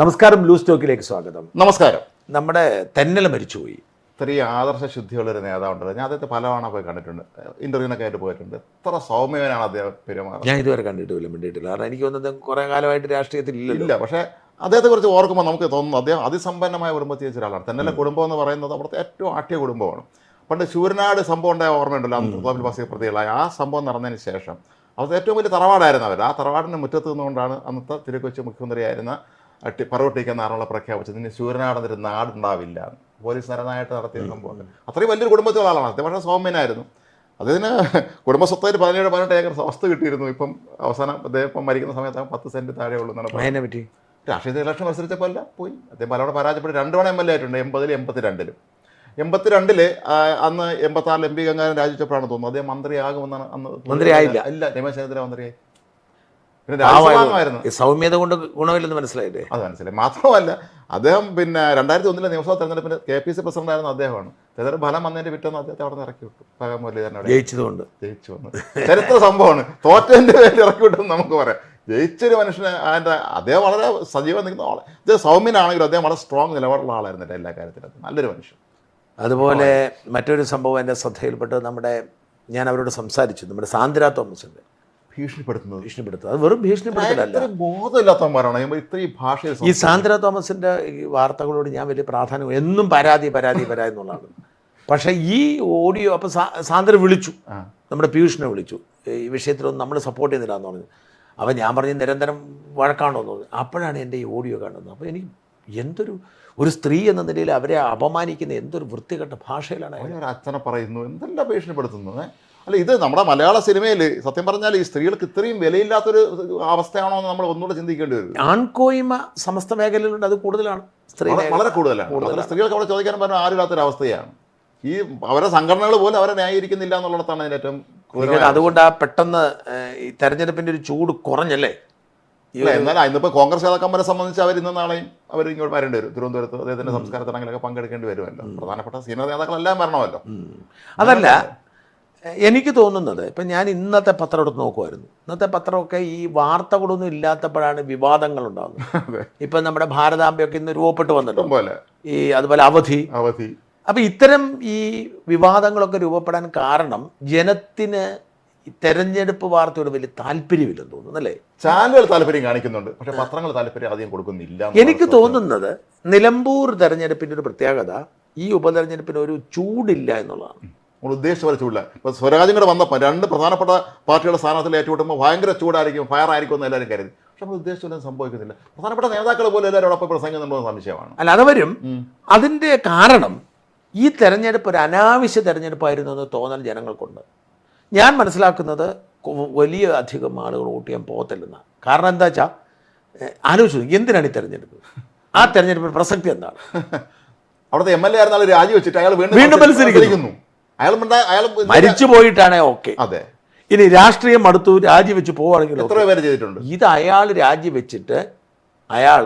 നമസ്കാരം ലൂസ് ടോക്കിലേക്ക് സ്വാഗതം. നമസ്കാരം. നമ്മുടെ തെന്നൽ മരിച്ചുപോയി. ഇത്രയും ആദർശ ശുദ്ധിയുള്ളൊരു നേതാവുണ്ട് ഞാൻ അദ്ദേഹത്തെ പലവണ പോയി കണ്ടിട്ടുണ്ട്. ഇന്റർവ്യൂനൊക്കെ ആയിട്ട് പോയിട്ടുണ്ട്. എത്ര സൗമ്യവനാണ് അദ്ദേഹം പെരുമാറുന്നത്. ഞാൻ ഇതുവരെ കണ്ടിട്ടില്ല മിണ്ടിയിട്ടില്ല. കാരണം എനിക്ക് തോന്നുന്നത് കുറേ കാലമായിട്ട് രാഷ്ട്രീയത്തിൽ ഇല്ല പക്ഷേ അദ്ദേഹത്തെ കുറിച്ച് ഓർക്കുമ്പോൾ നമുക്ക് തോന്നുന്നു അദ്ദേഹം അതിസമ്പന്നമായ കുടുംബത്തിൽ വെച്ച ഒരാളാണ് തന്നെ കുടുംബം എന്ന് പറയുന്നത് അവിടുത്തെ ഏറ്റവും ആട്ടിയ കുടുംബമാണ്. പണ്ട് ശൂരനാട് സംഭവം ഉണ്ടായ ഓർമ്മയുണ്ടല്ലോ അന്ന് തോപ്പിൽ പാസിക പ്രതികളായ. ആ സംഭവം നടന്നതിന് ശേഷം അവിടുത്തെ ഏറ്റവും വലിയ തറവാടായിരുന്നു അവർ ആ തറവാടിന്റെ മുറ്റത്ത് നിന്നുകൊണ്ടാണ് അന്നത്തെ തിരുക്കൊച്ചി മുഖ്യമന്ത്രിയായിരുന്ന അട്ടി പറവട്ടിക്കാൻ നാറുള്ള പ്രഖ്യാപിച്ചത് ഇനി ശൂരനാട് എന്നൊരു നാടുണ്ടാവില്ല. പോലീസ് നരനായിട്ട് നടത്തിയ സംഭവം അത്രയും വലിയൊരു കുടുംബത്തിലുള്ള ആളാണ് അദ്ദേഹം പക്ഷേ സൗമ്യനായിരുന്നു. കുടുംബ കുടുംബസ്വത്തായിട്ട് പതിനേഴ് പതിനെട്ട് ഏക്കർ വസ്തു കിട്ടിയിരുന്നു. ഇപ്പം അവസാനം അദ്ദേഹം ഇപ്പം മരിക്കുന്ന സമയത്ത് പത്ത് സെന്റ് താഴെ ഉള്ളൂ എന്നാണ് പറ്റി? രാഷ്ട്രീയ ഇലക്ഷൻ മത്സരിച്ചപ്പോൾ അല്ല പോയി. അദ്ദേഹം പലവിടെ പരാജയപ്പെട്ട് രണ്ട് തവണ എം എൽ എ ആയിട്ടുണ്ട്. എൺപതിലും എൺപത്തിരണ്ടിലും. എൺപത്തിരണ്ടിൽ അന്ന് എൺപത്തി എം പി ഗംഗാധരൻ രാജിച്ചപ്പോഴാണ് തോന്നുന്നത്. അദ്ദേഹം മന്ത്രിയാകുമെന്നാണ് അന്ന് മന്ത്രിയായില്ല. ഇല്ല രമേശ് ചെന്നിത്തല മന്ത്രിയായി. സൗമ്യത കൊണ്ട് ഗുണമില്ലെന്ന് മനസ്സിലായില്ലേ? അത് മനസ്സിലായി. മാത്രമല്ല അദ്ദേഹം പിന്നെ രണ്ടായിരത്തി ഒന്നിലെ നിയമസഭാ തെരഞ്ഞെടുപ്പിന് കെ പി സി പ്രസിഡന്റ് ആയിരുന്ന അദ്ദേഹമാണ്. തെരഞ്ഞെടുപ്പ് ഫലം വന്നതിന്റെ പിറ്റേന്ന് അദ്ദേഹത്തെ അവിടെ നിന്ന് ഇറക്കി വിട്ടു. പകരം മുരളീധരൻ അവിടെ ജയിച്ചതുകൊണ്ട്. ജയിച്ചു വന്നു ചരിത്ര സംഭവമാണ്. തോറ്റതിന്റെ പേരിൽ ഇറക്കി വിട്ടെന്ന് നമുക്ക് പറയാം. ജയിച്ചൊരു മനുഷ്യന് അതിന്റെ അദ്ദേഹം വളരെ സജീവം നിൽക്കുന്ന ആളെ. അദ്ദേഹം സൗമ്യനാണെങ്കിലും അദ്ദേഹം വളരെ സ്ട്രോങ് നിലപാടുള്ള ആളായിരുന്നില്ല എല്ലാ കാര്യത്തിലും. നല്ലൊരു മനുഷ്യൻ. അതുപോലെ മറ്റൊരു സംഭവം എന്റെ ശ്രദ്ധയിൽപ്പെട്ട് നമ്മുടെ ഞാൻ അവരോട് സംസാരിച്ചു. നമ്മുടെ സാന്ദ്ര തോമസിന്റെ. ഭീഷണിപ്പെടുത്തുന്നത്? ഭീഷണിപ്പെടുത്തുക. അത് വെറും ഭീഷണിപ്പെടുത്തലല്ല. ബോധമില്ലാത്തവന്മാരാണ് ഇത്രയും ഭാഷയിൽ ഈ സാന്ദ്ര തോമസിന്റെ വാർത്തകളോട് ഞാൻ വലിയ പ്രാധാന്യം എന്നും പരാതി പരാതി പരാതി എന്നുള്ളതാണ്. പക്ഷേ ഈ ഓഡിയോ അപ്പോൾ സാന്ദ്ര വിളിച്ചു. നമ്മുടെ പീയൂഷിനെ വിളിച്ചു. ഈ വിഷയത്തിലൊന്നും നമ്മൾ സപ്പോർട്ട് ചെയ്യുന്നില്ല എന്ന് പറഞ്ഞു. അപ്പോൾ ഞാൻ പറഞ്ഞ് നിരന്തരം വഴക്കാണോ? എന്ന് പറഞ്ഞു. അപ്പോഴാണ് എന്റെ ഈ ഓഡിയോ കാണുന്നത്. അപ്പോൾ എനിക്ക് എന്തൊരു ഒരു സ്ത്രീ എന്ന നിലയിൽ അവരെ അപമാനിക്കുന്ന എന്തൊരു വൃത്തികെട്ട ഭാഷയിലാണ് അച്ഛനെ പറയുന്നു എന്തെല്ലാം ഭീഷണിപ്പെടുത്തുന്നത്? അല്ല ഇത് നമ്മുടെ മലയാള സിനിമയിൽ സത്യം പറഞ്ഞാൽ ഈ സ്ത്രീകൾക്ക് ഇത്രയും വിലയില്ലാത്തൊരു അവസ്ഥയാണോ എന്ന് നമ്മൾ ഒന്നുകൂടെ ചിന്തിക്കേണ്ടി വരും. ആൺകോയ്മ സമസ്ത മേഖലയിലുണ്ട് അത് കൂടുതലാണ്. വളരെ- കൂടുതലാണ്. സ്ത്രീകൾക്ക് അവിടെ ചോദിക്കാൻ പറഞ്ഞാൽ ആരുമില്ലാത്തൊരു അവസ്ഥയാണ്. ഈ അവരെ സംഘടനകൾ പോലും അവരെ ന്യായീകരിക്കുന്നില്ല എന്നുള്ളിടത്താണ് അതിന്റെ ഏറ്റവും അതുകൊണ്ട് ആ പെട്ടെന്ന് ഈ തെരഞ്ഞെടുപ്പിന്റെ ഒരു ചൂട് കുറഞ്ഞല്ലേ? ഇല്ല എന്നാൽ ഇന്നിപ്പോൾ കോൺഗ്രസ് നേതാക്കന്മാരെ സംബന്ധിച്ച് അവർ ഇന്ന് നാളെയും അവർ ഇങ്ങോട്ട് വരേണ്ടി വരും തിരുവനന്തപുരത്ത് അദ്ദേഹത്തിന്റെ സംസ്കാര ചടങ്ങിലൊക്കെ പങ്കെടുക്കേണ്ടി വരുമല്ലോ. പ്രധാനപ്പെട്ട സീനിയർ നേതാക്കളെല്ലാം വരണമല്ലോ. അതല്ല എനിക്ക് തോന്നുന്നത് ഇപ്പം ഞാൻ ഇന്നത്തെ പത്രം എടുത്ത് നോക്കുമായിരുന്നു ഇന്നത്തെ പത്രമൊക്കെ ഈ വാർത്തകളൊന്നും ഇല്ലാത്തപ്പോഴാണ് വിവാദങ്ങൾ ഉണ്ടാകുന്നത് ഇപ്പം നമ്മുടെ ഭാരതാംബയൊക്കെ ഇന്ന് രൂപപ്പെട്ട് വന്നിട്ടുണ്ട് ഈ അതുപോലെ അവധി. അവധി. അപ്പം ഇത്തരം ഈ വിവാദങ്ങളൊക്കെ രൂപപ്പെടാൻ കാരണം ജനത്തിന് തെരഞ്ഞെടുപ്പ് വാർത്തയോട് വലിയ താല്പര്യമില്ലെന്ന് തോന്നുന്നു അല്ലേ? ചാനലുകൾ താല്പര്യം കാണിക്കുന്നുണ്ട്. പക്ഷെ പത്രങ്ങൾ താല്പര്യം ആദ്യം കൊടുക്കുന്നില്ല എനിക്ക് തോന്നുന്നത് നിലമ്പൂർ തെരഞ്ഞെടുപ്പിന്റെ ഒരു പ്രത്യേകത ഈ ഉപതെരഞ്ഞെടുപ്പിന് ഒരു ചൂടില്ല എന്നുള്ളതാണ്. നമ്മൾ ഉദ്ദേശിച്ച പോലെ ചൂടില്ല. ഇപ്പോൾ സ്വരാജും കൂടെ വന്നപ്പോൾ രണ്ട് പ്രധാനപ്പെട്ട പാർട്ടികളുടെ സ്ഥാനത്തിൽ ഏറ്റുമുട്ടുമ്പോൾ ഭയങ്കര ചൂടായിരിക്കും ഫയർ ആയിരിക്കും എന്ന് എല്ലാവരും കരുതി. പക്ഷെ നമ്മൾ ഉദ്ദേശിച്ചൊന്നും സംഭവിക്കുന്നില്ല. പ്രധാനപ്പെട്ട നേതാക്കൾ പോലും എല്ലാവരും അവിടെ പ്രസംഗിക്കുന്നുണ്ടോ എന്ന് സംശയമാണ്. അല്ല അതവരും അതിന്റെ കാരണം ഈ തെരഞ്ഞെടുപ്പ് ഒരു അനാവശ്യ തെരഞ്ഞെടുപ്പായിരുന്നു എന്ന് തോന്നൽ ജനങ്ങൾക്കുണ്ട്. ഞാൻ മനസ്സിലാക്കുന്നത് വലിയ അധികം ആളുകൾ വോട്ട് ചെയ്യാൻ പോകത്തില്ലെന്നാണ് കാരണം എന്താ വെച്ചാൽ ആലോചിച്ചു എന്തിനാണ് ഈ തെരഞ്ഞെടുപ്പ്? ആ തെരഞ്ഞെടുപ്പിന് പ്രസക്തി എന്താണ്? അവിടുത്തെ എം എൽ എ ആയിരുന്നാലും രാജിവെച്ചിട്ട് അയാൾ വീണ്ടും വീണ്ടും മത്സരിക്കുന്നു. അയാൾ അയാൾ മരിച്ചു പോയിട്ടാണേ ഓക്കെ. അതെ. ഇനി രാഷ്ട്രീയം അടുത്തു രാജിവെച്ച് പോവുകയാണെങ്കിൽ എത്ര പേര് ചെയ്തിട്ടുണ്ട്. ഇത് അയാൾ രാജിവെച്ചിട്ട് അയാൾ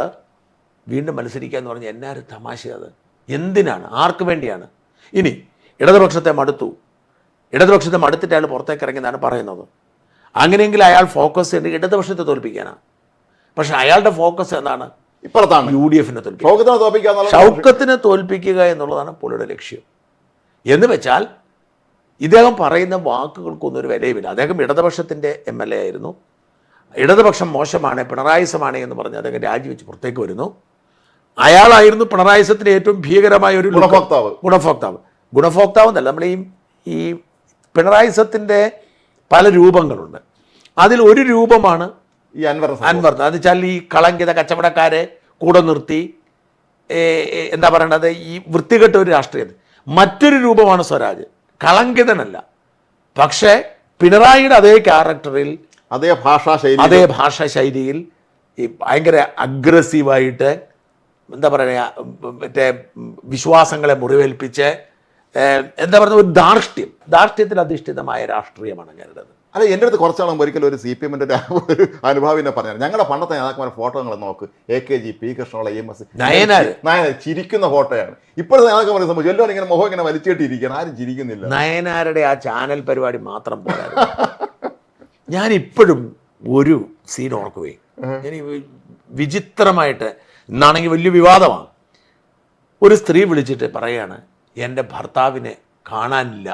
വീണ്ടും മത്സരിക്കുക എന്ന് പറഞ്ഞാൽ എന്നാ ഒരു തമാശ അത് എന്തിനാണ്? ആർക്ക് വേണ്ടിയാണ്? ഇനി ഇടതുപക്ഷത്തെ മടുത്തു. ഇടതുപക്ഷത്തെ മടുത്തിട്ട് അയാൾ പുറത്തേക്ക് ഇറങ്ങിയെന്നാണ് പറയുന്നത്. അങ്ങനെയെങ്കിൽ അയാൾ ഫോക്കസ് ചെയ്യേണ്ടത് ഇടതുപക്ഷത്തെ തോൽപ്പിക്കാനാണ് പക്ഷെ അയാളുടെ ഫോക്കസ് എന്താണ് ഇപ്പുറത്താണ് യു ഡി എഫിനെ തോൽപ്പിക്കുക. ഷൗക്കത്തിനെ തോൽപ്പിക്കുക എന്നുള്ളതാണ് പുള്ളിയുടെ ലക്ഷ്യം. എന്ന് വെച്ചാൽ ഇദ്ദേഹം പറയുന്ന വാക്കുകൾക്കൊന്നും ഒരു വിലയുമില്ല. അദ്ദേഹം ഇടതുപക്ഷത്തിന്റെ എം എൽ എ ആയിരുന്നു. ഇടതുപക്ഷം മോശമാണ് പിണറായിസമാണ് എന്ന് പറഞ്ഞ് അദ്ദേഹം രാജിവെച്ച് പുറത്തേക്ക് വരുന്നു. അയാളായിരുന്നു പിണറായിസത്തിന് ഏറ്റവും ഭീകരമായ ഒരു. ഗുണഭോക്താവ്. ഗുണഭോക്താവ്. ഗുണഭോക്താവ് എന്നല്ല നമ്മൾ ഈ ഈ പിണറായിസത്തിന്റെ പല രൂപങ്ങളുണ്ട്. അതിൽ ഒരു രൂപമാണ് ഈ അൻവർ അൻവർ. എന്ന് വെച്ചാൽ ഈ കളങ്കിത കച്ചവടക്കാരെ കൂടെ നിർത്തി എന്താ പറയണത്? ഈ വൃത്തികെട്ട ഒരു രാഷ്ട്രീയം മറ്റൊരു രൂപമാണ് സ്വരാജ്. കളങ്കിതനല്ല. പക്ഷേ പിണറായിയുടെ അതേ ക്യാരക്ടറിൽ അതേ ഭാഷാശൈലി അതേ ഭാഷാ ശൈലിയിൽ ഈ ഭയങ്കര അഗ്രസീവായിട്ട് എന്താ പറയുക മറ്റേ വിശ്വാസങ്ങളെ മുറിവേൽപ്പിച്ച് എന്താ പറയുക ഒരു ധാർഷ്ട്യം. ധാർഷ്ട്യത്തിൽ അധിഷ്ഠിതമായ രാഷ്ട്രീയമാണ് ഞങ്ങളുടേത് അല്ല എന്റെ അടുത്ത് കുറച്ചാളും ഒരിക്കലും ഒരു സി പി എമ്മിന്റെ ഒരു അനുഭാവിനെ പറഞ്ഞു ഞങ്ങളുടെ പണ്ടത്തെ നേതാക്കന്മാരെ ഫോട്ടോ നിങ്ങൾ നോക്ക് എ കെ ജി പി കൃഷ്ണോള എം എസ്. നയനാർ ചിരിക്കുന്ന ഫോട്ടോയാണ്. ഇപ്പോഴത്തെ നേതാക്കന്മാരെ സംബന്ധിച്ച് എല്ലാവരും ഇങ്ങനെ മുഖം ഇങ്ങനെ വലിച്ചിട്ടിരിക്കുകയാണ്. ആരും ചിരിക്കുന്നില്ല. നയനാരുടെ ആ ചാനൽ പരിപാടി മാത്രം പോരാ ഞാൻ ഇപ്പോഴും ഒരു സീൻ ഓർക്കുകയും ഞാൻ വിചിത്രമായിട്ട് ഇന്നാണെങ്കിൽ വലിയ വിവാദമാണ്. ഒരു സ്ത്രീ വിളിച്ചിട്ട് പറയാണ് എന്റെ ഭർത്താവിനെ കാണാനില്ല.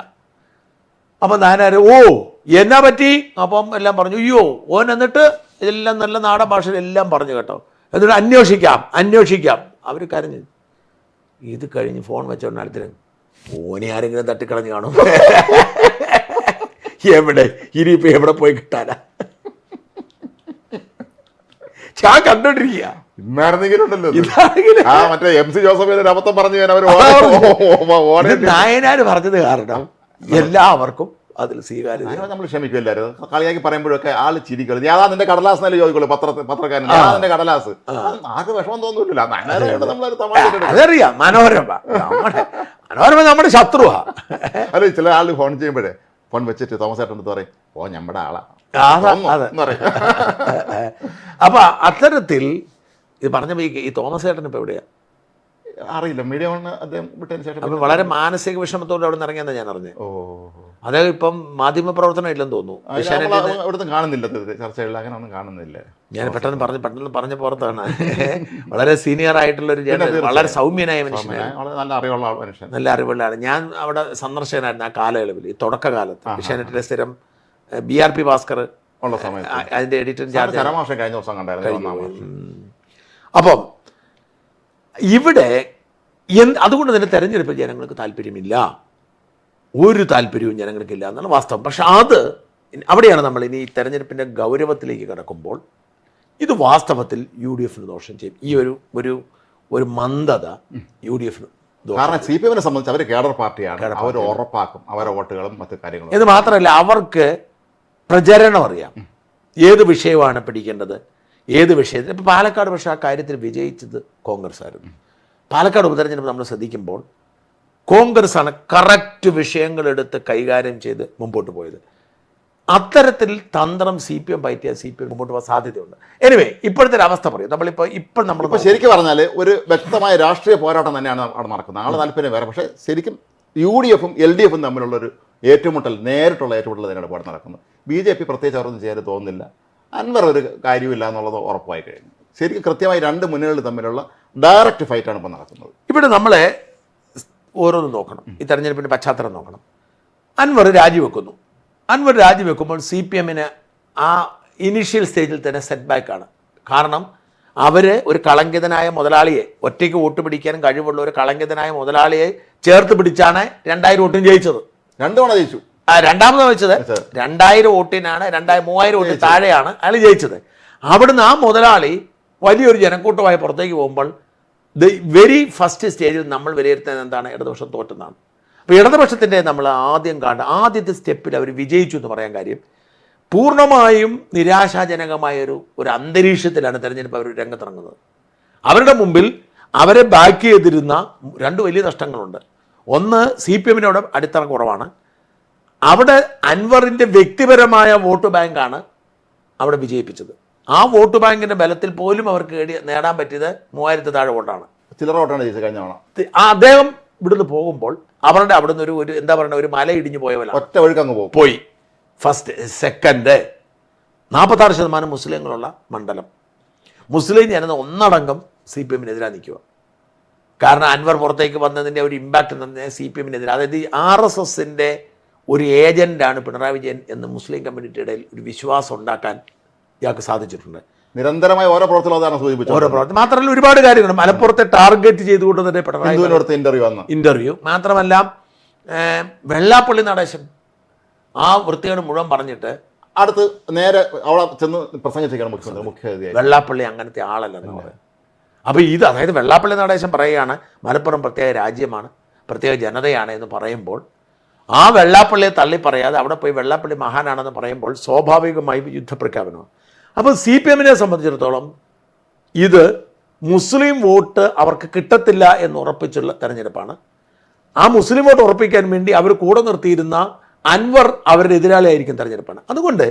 അപ്പം നായനാർ ഓ എന്നാ പറ്റി? അപ്പം എല്ലാം പറഞ്ഞു അയ്യോ ഓൻ എന്നിട്ട് ഇതെല്ലാം നല്ല നാടൻ ഭാഷയിൽ എല്ലാം പറഞ്ഞു കേട്ടോ. എന്നിട്ട് അന്വേഷിക്കാം അന്വേഷിക്കാം. അവർ കരഞ്ഞു. ഇത് കഴിഞ്ഞ് ഫോൺ വെച്ചോണ്ട് അടുത്തിന് ഓനെ ആരെങ്കിലും തട്ടിക്കളഞ്ഞ് കാണും. എവിടെ? ഇനിയിപ്പോൾ എവിടെ പോയി കിട്ടാനാ? ഞാൻ കണ്ടോണ്ടിരിക്കുക ഇന്നായിരുന്നെങ്കിലുണ്ടല്ലോ. ആ മറ്റേ എം സി ജോസഫ് അബദ്ധം പറഞ്ഞു ഞാൻ അവർ ഇത് നായനാർ പറഞ്ഞത് കാരണം എല്ലാവർക്കും അതിൽ സ്വീകാര്യത നമ്മൾ ക്ഷമിക്കില്ലായിരുന്നു കളിയാക്കി പറയുമ്പോഴൊക്കെ ആൾ ചിരിക്കളി ഞാൻ നിന്റെ കടലാസ് എന്നല്ലേ ചോദിക്കുള്ളൂ പത്ര പത്രക്കാരൻ. ഞാൻ നിന്റെ കടലാസ്. ആകെ വിഷമം തോന്നുന്നില്ല. അതറിയാം മനോരമ. നമ്മുടെ മനോരമ നമ്മുടെ ശത്രുവാ. അല്ല ചില ആൾ ഫോൺ ചെയ്യുമ്പോഴേ ഫോൺ വെച്ചിട്ട് തോമസ് ഏട്ടൻ അടുത്ത് പറയും ഓ നമ്മുടെ ആളാ. അപ്പൊ അത്തരത്തിൽ ഇത് പറഞ്ഞപ്പോ ഈ ഈ തോമസ് ഏട്ടൻ ഇപ്പൊ എവിടെയാ? അറിയില്ല. മീഡിയ വണ് അദ്ദേഹം വിട്ടതിന് ശേഷം അപ്പം വളരെ മാനസിക വിഷമത്തോടെ അവിടെ നിന്ന് ഇറങ്ങിയെന്ന് ഞാൻ അറിഞ്ഞു ഓ. അദ്ദേഹം ഇപ്പം മാധ്യമ പ്രവർത്തനം ഇല്ലെന്ന് തോന്നുന്നു. അവിടുന്ന് കാണുന്നില്ല ചർച്ചകളിൽ. അങ്ങനെ ഒന്നും കാണുന്നില്ല. ഞാൻ പെട്ടെന്ന് പറഞ്ഞു പെട്ടെന്ന് പറഞ്ഞ പുറത്താണ്. വളരെ സീനിയർ ആയിട്ടുള്ള ഒരു വളരെ സൗമ്യനായ മനുഷ്യനാണ്. നല്ല അറിവുള്ള മനുഷ്യൻ. നല്ല അറിവുള്ള ആളാണ് ഞാൻ അവിടെ സന്ദർശകനായിരുന്നു ആ കാലയളവിൽ ഈ തുടക്കകാലത്ത്. ഏഷ്യാനെറ്റിലെ സ്ഥിരം ബി ആർ പി ഭാസ്കർ ഉള്ള സമയത്ത്. അതിന്റെ എഡിറ്റർ കഴിഞ്ഞ ദിവസം കണ്ടായിരുന്നു അപ്പം ഇവിടെ എന്ത് അതുകൊണ്ട് തന്നെ തെരഞ്ഞെടുപ്പിൽ ജനങ്ങൾക്ക് താല്പര്യമില്ല. ഒരു താല്പര്യവും ജനങ്ങൾക്കില്ല എന്നാണ് വാസ്തവം. പക്ഷെ അത് അവിടെയാണ് നമ്മൾ ഇനി ഈ തെരഞ്ഞെടുപ്പിന്റെ ഗൗരവത്തിലേക്ക് കിടക്കുമ്പോൾ ഇത് വാസ്തവത്തിൽ യു ഡി എഫിന് ദോഷം ചെയ്യും. ഈ ഒരു ഒരു ഒരു മന്ദത യു ഡി എഫിന് കാരണം സി പി എമ്മിനെ സംബന്ധിച്ച് അവർ കേഡർ പാർട്ടിയാണ്. അവർ ഉറപ്പാക്കും. അവരെ വോട്ടുകളും മറ്റു കാര്യങ്ങളും. ഇത് മാത്രമല്ല അവർക്ക് പ്രചരണം അറിയാം. ഏത് വിഷയമാണ് പിടിക്കേണ്ടത്? ഏത് വിഷയത്തിൽ? ഇപ്പോൾ പാലക്കാട് പക്ഷേ ആ കാര്യത്തിൽ വിജയിച്ചത് കോൺഗ്രസ് ആയിരുന്നു പാലക്കാട് ഉപതെരഞ്ഞെടുപ്പ് നമ്മൾ ശ്രദ്ധിക്കുമ്പോൾ കോൺഗ്രസ് ആണ് കറക്റ്റ് വിഷയങ്ങളെടുത്ത് കൈകാര്യം ചെയ്ത് മുമ്പോട്ട് പോയത്. അത്തരത്തിൽ തന്ത്രം സി പി എം പയറ്റിയ സി പി എം മുമ്പോട്ട് പോകാൻ സാധ്യതയുണ്ട്. എനിവേ ഇപ്പോഴത്തെ ഒരു അവസ്ഥ പറയും. നമ്മളിപ്പോൾ ഇപ്പോൾ നമ്മൾ ശരിക്കും പറഞ്ഞാൽ ഒരു വ്യക്തമായ രാഷ്ട്രീയ പോരാട്ടം തന്നെയാണ് അവിടെ നടക്കുന്നത്. ആളെ താല്പര്യം വേറെ. പക്ഷേ ശരിക്കും യു ഡി എഫും എൽ ഡി എഫും തമ്മിലുള്ളൊരു ഏറ്റുമുട്ടൽ നേരിട്ടുള്ള ഏറ്റുമുട്ടൽ തന്നെയാണ് ഇവിടെ നടക്കുന്നത്. ബി ജെ പി പ്രത്യേകിച്ച് അവരൊന്നും ചെയ്യാൻ തോന്നുന്നില്ല. അൻവർ ഒരു കാര്യമില്ല എന്നുള്ളത് ഉറപ്പായി കഴിഞ്ഞു. ശരിക്കും കൃത്യമായി രണ്ട് മുന്നണികൾ തമ്മിലുള്ള ഡയറക്റ്റ് ഫൈറ്റാണ് ഇപ്പോൾ നടക്കുന്നത്. ഇവിടെ നമ്മളെ ഓരോന്ന് നോക്കണം. ഈ തെരഞ്ഞെടുപ്പിന്റെ പശ്ചാത്തലം നോക്കണം. അൻവർ രാജിവെക്കുന്നു. അൻവർ രാജിവെക്കുമ്പോൾ സി പി എമ്മിന് ആ ഇനീഷ്യൽ സ്റ്റേജിൽ തന്നെ സെറ്റ് ബാക്കാണ് കാരണം അവർ ഒരു കളങ്കിതനായ മുതലാളിയെ ഒറ്റയ്ക്ക് വോട്ട് പിടിക്കാനും കഴിവുള്ള ഒരു കളങ്കിതനായ മുതലാളിയെ ചേർത്ത് പിടിച്ചാണ് രണ്ടായിരം വോട്ടും ജയിച്ചത്. രണ്ടു തവണ ജയിച്ചു. രണ്ടാമത് വെച്ചത്. രണ്ടായിരം വോട്ടിനാണ് രണ്ടായിരം മൂവായിരം വോട്ടിന് താഴെയാണ് അയാൾ ജയിച്ചത്. അവിടുന്ന് ആ മുതലാളി വലിയൊരു ജനക്കൂട്ടമായി പുറത്തേക്ക് പോകുമ്പോൾ ദ വെരി ഫസ്റ്റ് സ്റ്റേജിൽ നമ്മൾ വിലയിരുത്തുന്നത് എന്താണ്? ഇടതുപക്ഷം തോറ്റെന്നാണ്. അപ്പോൾ ഇടതുപക്ഷത്തിന്റെ നമ്മൾ ആദ്യം കാണുക ആദ്യത്തെ സ്റ്റെപ്പിൽ അവർ വിജയിച്ചു എന്ന് പറയാൻ കാര്യം പൂർണമായും നിരാശാജനകമായ ഒരു ഒരു അന്തരീക്ഷത്തിലാണ് തെരഞ്ഞെടുപ്പ് അവർ രംഗത്തിറങ്ങുന്നത്. അവരുടെ മുമ്പിൽ അവരെ ബാക്ക് ചെയ്തിരുന്ന രണ്ട് വലിയ നഷ്ടങ്ങളുണ്ട്. ഒന്ന് സി പി എമ്മിനോട് അടിത്തറ കുറവാണ്. അവിടെ അൻവറിന്റെ വ്യക്തിപരമായ വോട്ട് ബാങ്കാണ് അവിടെ വിജയിപ്പിച്ചത്. ആ വോട്ട് ബാങ്കിന്റെ ബലത്തിൽ പോലും അവർക്ക് നേടി നേടാൻ പറ്റിയത് മൂവായിരത്തി താഴെ വോട്ടാണ്. ചിലർ വോട്ടാണ് ജയിച്ചത് കഴിഞ്ഞ തവണ. ആ അദ്ദേഹം ഇവിടുന്ന് പോകുമ്പോൾ അവരുടെ അവിടുന്ന് ഒരു ഒരു എന്താ പറയുക ഒരു മല ഇടിഞ്ഞു പോയ പോലെ ഒറ്റ വഴിക്ക് അങ്ങ് പോകും. പോയി. ഫസ്റ്റ് സെക്കൻഡ് നാൽപ്പത്താറ് ശതമാനം മുസ്ലിങ്ങളുള്ള മണ്ഡലം. മുസ്ലിം ജനത ഒന്നടങ്കം സി പി എമ്മിനെതിരാ നിൽക്കുക. കാരണം അൻവർ പുറത്തേക്ക് വന്നതിന്റെ ഒരു ഇമ്പാക്റ്റ് തന്നെ സി പി എമ്മിനെതിരെ. അതായത് ആർ എസ് എസിന്റെ ഒരു ഏജന്റാണ് പിണറായി വിജയൻ എന്ന് മുസ്ലിം കമ്മ്യൂണിറ്റിയുടെ ഇടയിൽ ഒരു വിശ്വാസം ഉണ്ടാക്കാൻ ഇയാൾക്ക് സാധിച്ചിട്ടുണ്ട്. നിരന്തരമായ ഓരോ പ്രവർത്തനം അതാണ് സൂചിപ്പിച്ചത്. ഓരോ പ്രവർത്തനം. മാത്രമല്ല ഒരുപാട് കാര്യങ്ങൾ. മലപ്പുറത്തെ ടാർഗറ്റ് ചെയ്തുകൊണ്ട് തന്നെ പിണറായി ഇന്റർവ്യൂ ഇന്റർവ്യൂ മാത്രമല്ല വെള്ളാപ്പള്ളി നടേശൻ ആ വൃത്തികേട് മുഴുവൻ പറഞ്ഞിട്ട് അടുത്ത് നേരെ അവിടെ ചെന്ന് മുഖ്യമന്ത്രി മുഖ്യാതിഥിയായി വെള്ളാപ്പള്ളി അങ്ങനത്തെ ആളല്ലെന്ന് പറയും അപ്പോൾ ഇത് അതായത് വെള്ളാപ്പള്ളി നടേശൻ പറയുകയാണ് മലപ്പുറം പ്രത്യേക രാജ്യമാണ് പ്രത്യേക ജനതയാണ് എന്ന് പറയുമ്പോൾ ആ വെള്ളാപ്പള്ളിയെ തള്ളി പറയാതെ അവിടെ പോയി വെള്ളാപ്പള്ളി മഹാനാണെന്ന് പറയുമ്പോൾ സ്വാഭാവികമായി യുദ്ധപ്രഖ്യാപനമാണ്. അപ്പോൾ സി പി എമ്മിനെ സംബന്ധിച്ചിടത്തോളം ഇത് മുസ്ലിം വോട്ട് അവർക്ക് കിട്ടത്തില്ല എന്ന് ഉറപ്പിച്ചുള്ള തെരഞ്ഞെടുപ്പാണ്. ആ മുസ്ലിം വോട്ട് ഉറപ്പിക്കാൻ വേണ്ടി അവർ കൂടെ നിർത്തിയിരുന്ന അൻവർ അവരുടെ എതിരാളിയായിരിക്കും തെരഞ്ഞെടുപ്പാണ്. അതുകൊണ്ട്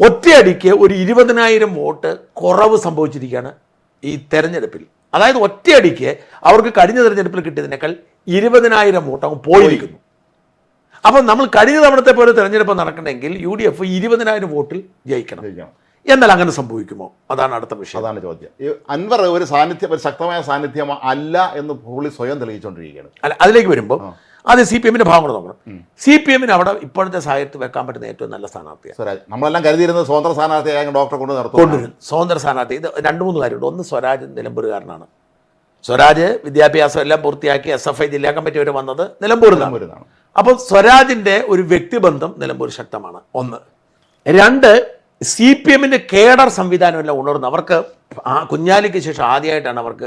ഒറ്റയടിക്ക് ഒരു ഇരുപതിനായിരം വോട്ട് കുറവ് സംഭവിച്ചിരിക്കുകയാണ് ഈ തെരഞ്ഞെടുപ്പിൽ. അതായത് ഒറ്റയടിക്ക് അവർക്ക് കഴിഞ്ഞ തെരഞ്ഞെടുപ്പിൽ കിട്ടിയതിനേക്കാൾ ഇരുപതിനായിരം വോട്ട് അങ്ങ് പോയിരിക്കുന്നു. അപ്പം നമ്മൾ കഴിഞ്ഞ തവണത്തെ പോലെ തെരഞ്ഞെടുപ്പ് നടക്കണമെങ്കിൽ യു ഡി എഫ് ഇരുപതിനായിരം വോട്ടിൽ ജയിക്കണം. എന്നാൽ അങ്ങനെ സംഭവിക്കുമോ? അതാണ് അടുത്ത വിഷയം. അതാണ് ചോദ്യം. ഈ അൻവർ ഒരു സാന്നിധ്യം ഒരു ശക്തമായ സാന്നിധ്യം അല്ല എന്ന് പുള്ളി സ്വയം തെളിയിച്ചുകൊണ്ടിരിക്കുകയാണ് അല്ല അതിലേക്ക് വരുമ്പോൾ അത് സി പി എമ്മിന്റെ ഭാഗം കൂടെ നോക്കണം. സി പി എമ്മിന് അവിടെ ഇപ്പോഴത്തെ സാഹചര്യത്തിൽ വെക്കാൻ പറ്റുന്ന ഏറ്റവും നല്ല സ്ഥാനാർത്ഥിയാണ്. സ്വരാജ്. നമ്മളെല്ലാം കരുതിയിരുന്നത് സ്വതന്ത്ര സ്ഥാനാർത്ഥിയായ ഡോക്ടറെ കൊണ്ട് നടത്തും കൊണ്ടുവരും. സ്വതന്ത്ര സ്ഥാനാർത്ഥി. ഇത് രണ്ട് മൂന്ന് കാര്യമുണ്ട്. ഒന്ന് സ്വരാജ് നിലമ്പൂരുകാരനാണ്. സ്വരാജ് വിദ്യാഭ്യാസം എല്ലാം പൂർത്തിയാക്കി എസ് എഫ് ഐ ജില്ലാ കമ്മിറ്റി വരെ വന്നത് നിലമ്പൂരിൽ നിന്നാണ് അപ്പോൾ സ്വരാജിന്റെ ഒരു വ്യക്തിബന്ധം നിലമ്പൂർ ശക്തമാണ്. ഒന്ന് രണ്ട് സി പി എമ്മിന്റെ കേഡർ സംവിധാനം എല്ലാം ഉണർന്നു അവർക്ക് ആ കുഞ്ഞാലിക്ക് ശേഷം ആദ്യമായിട്ടാണ് അവർക്ക്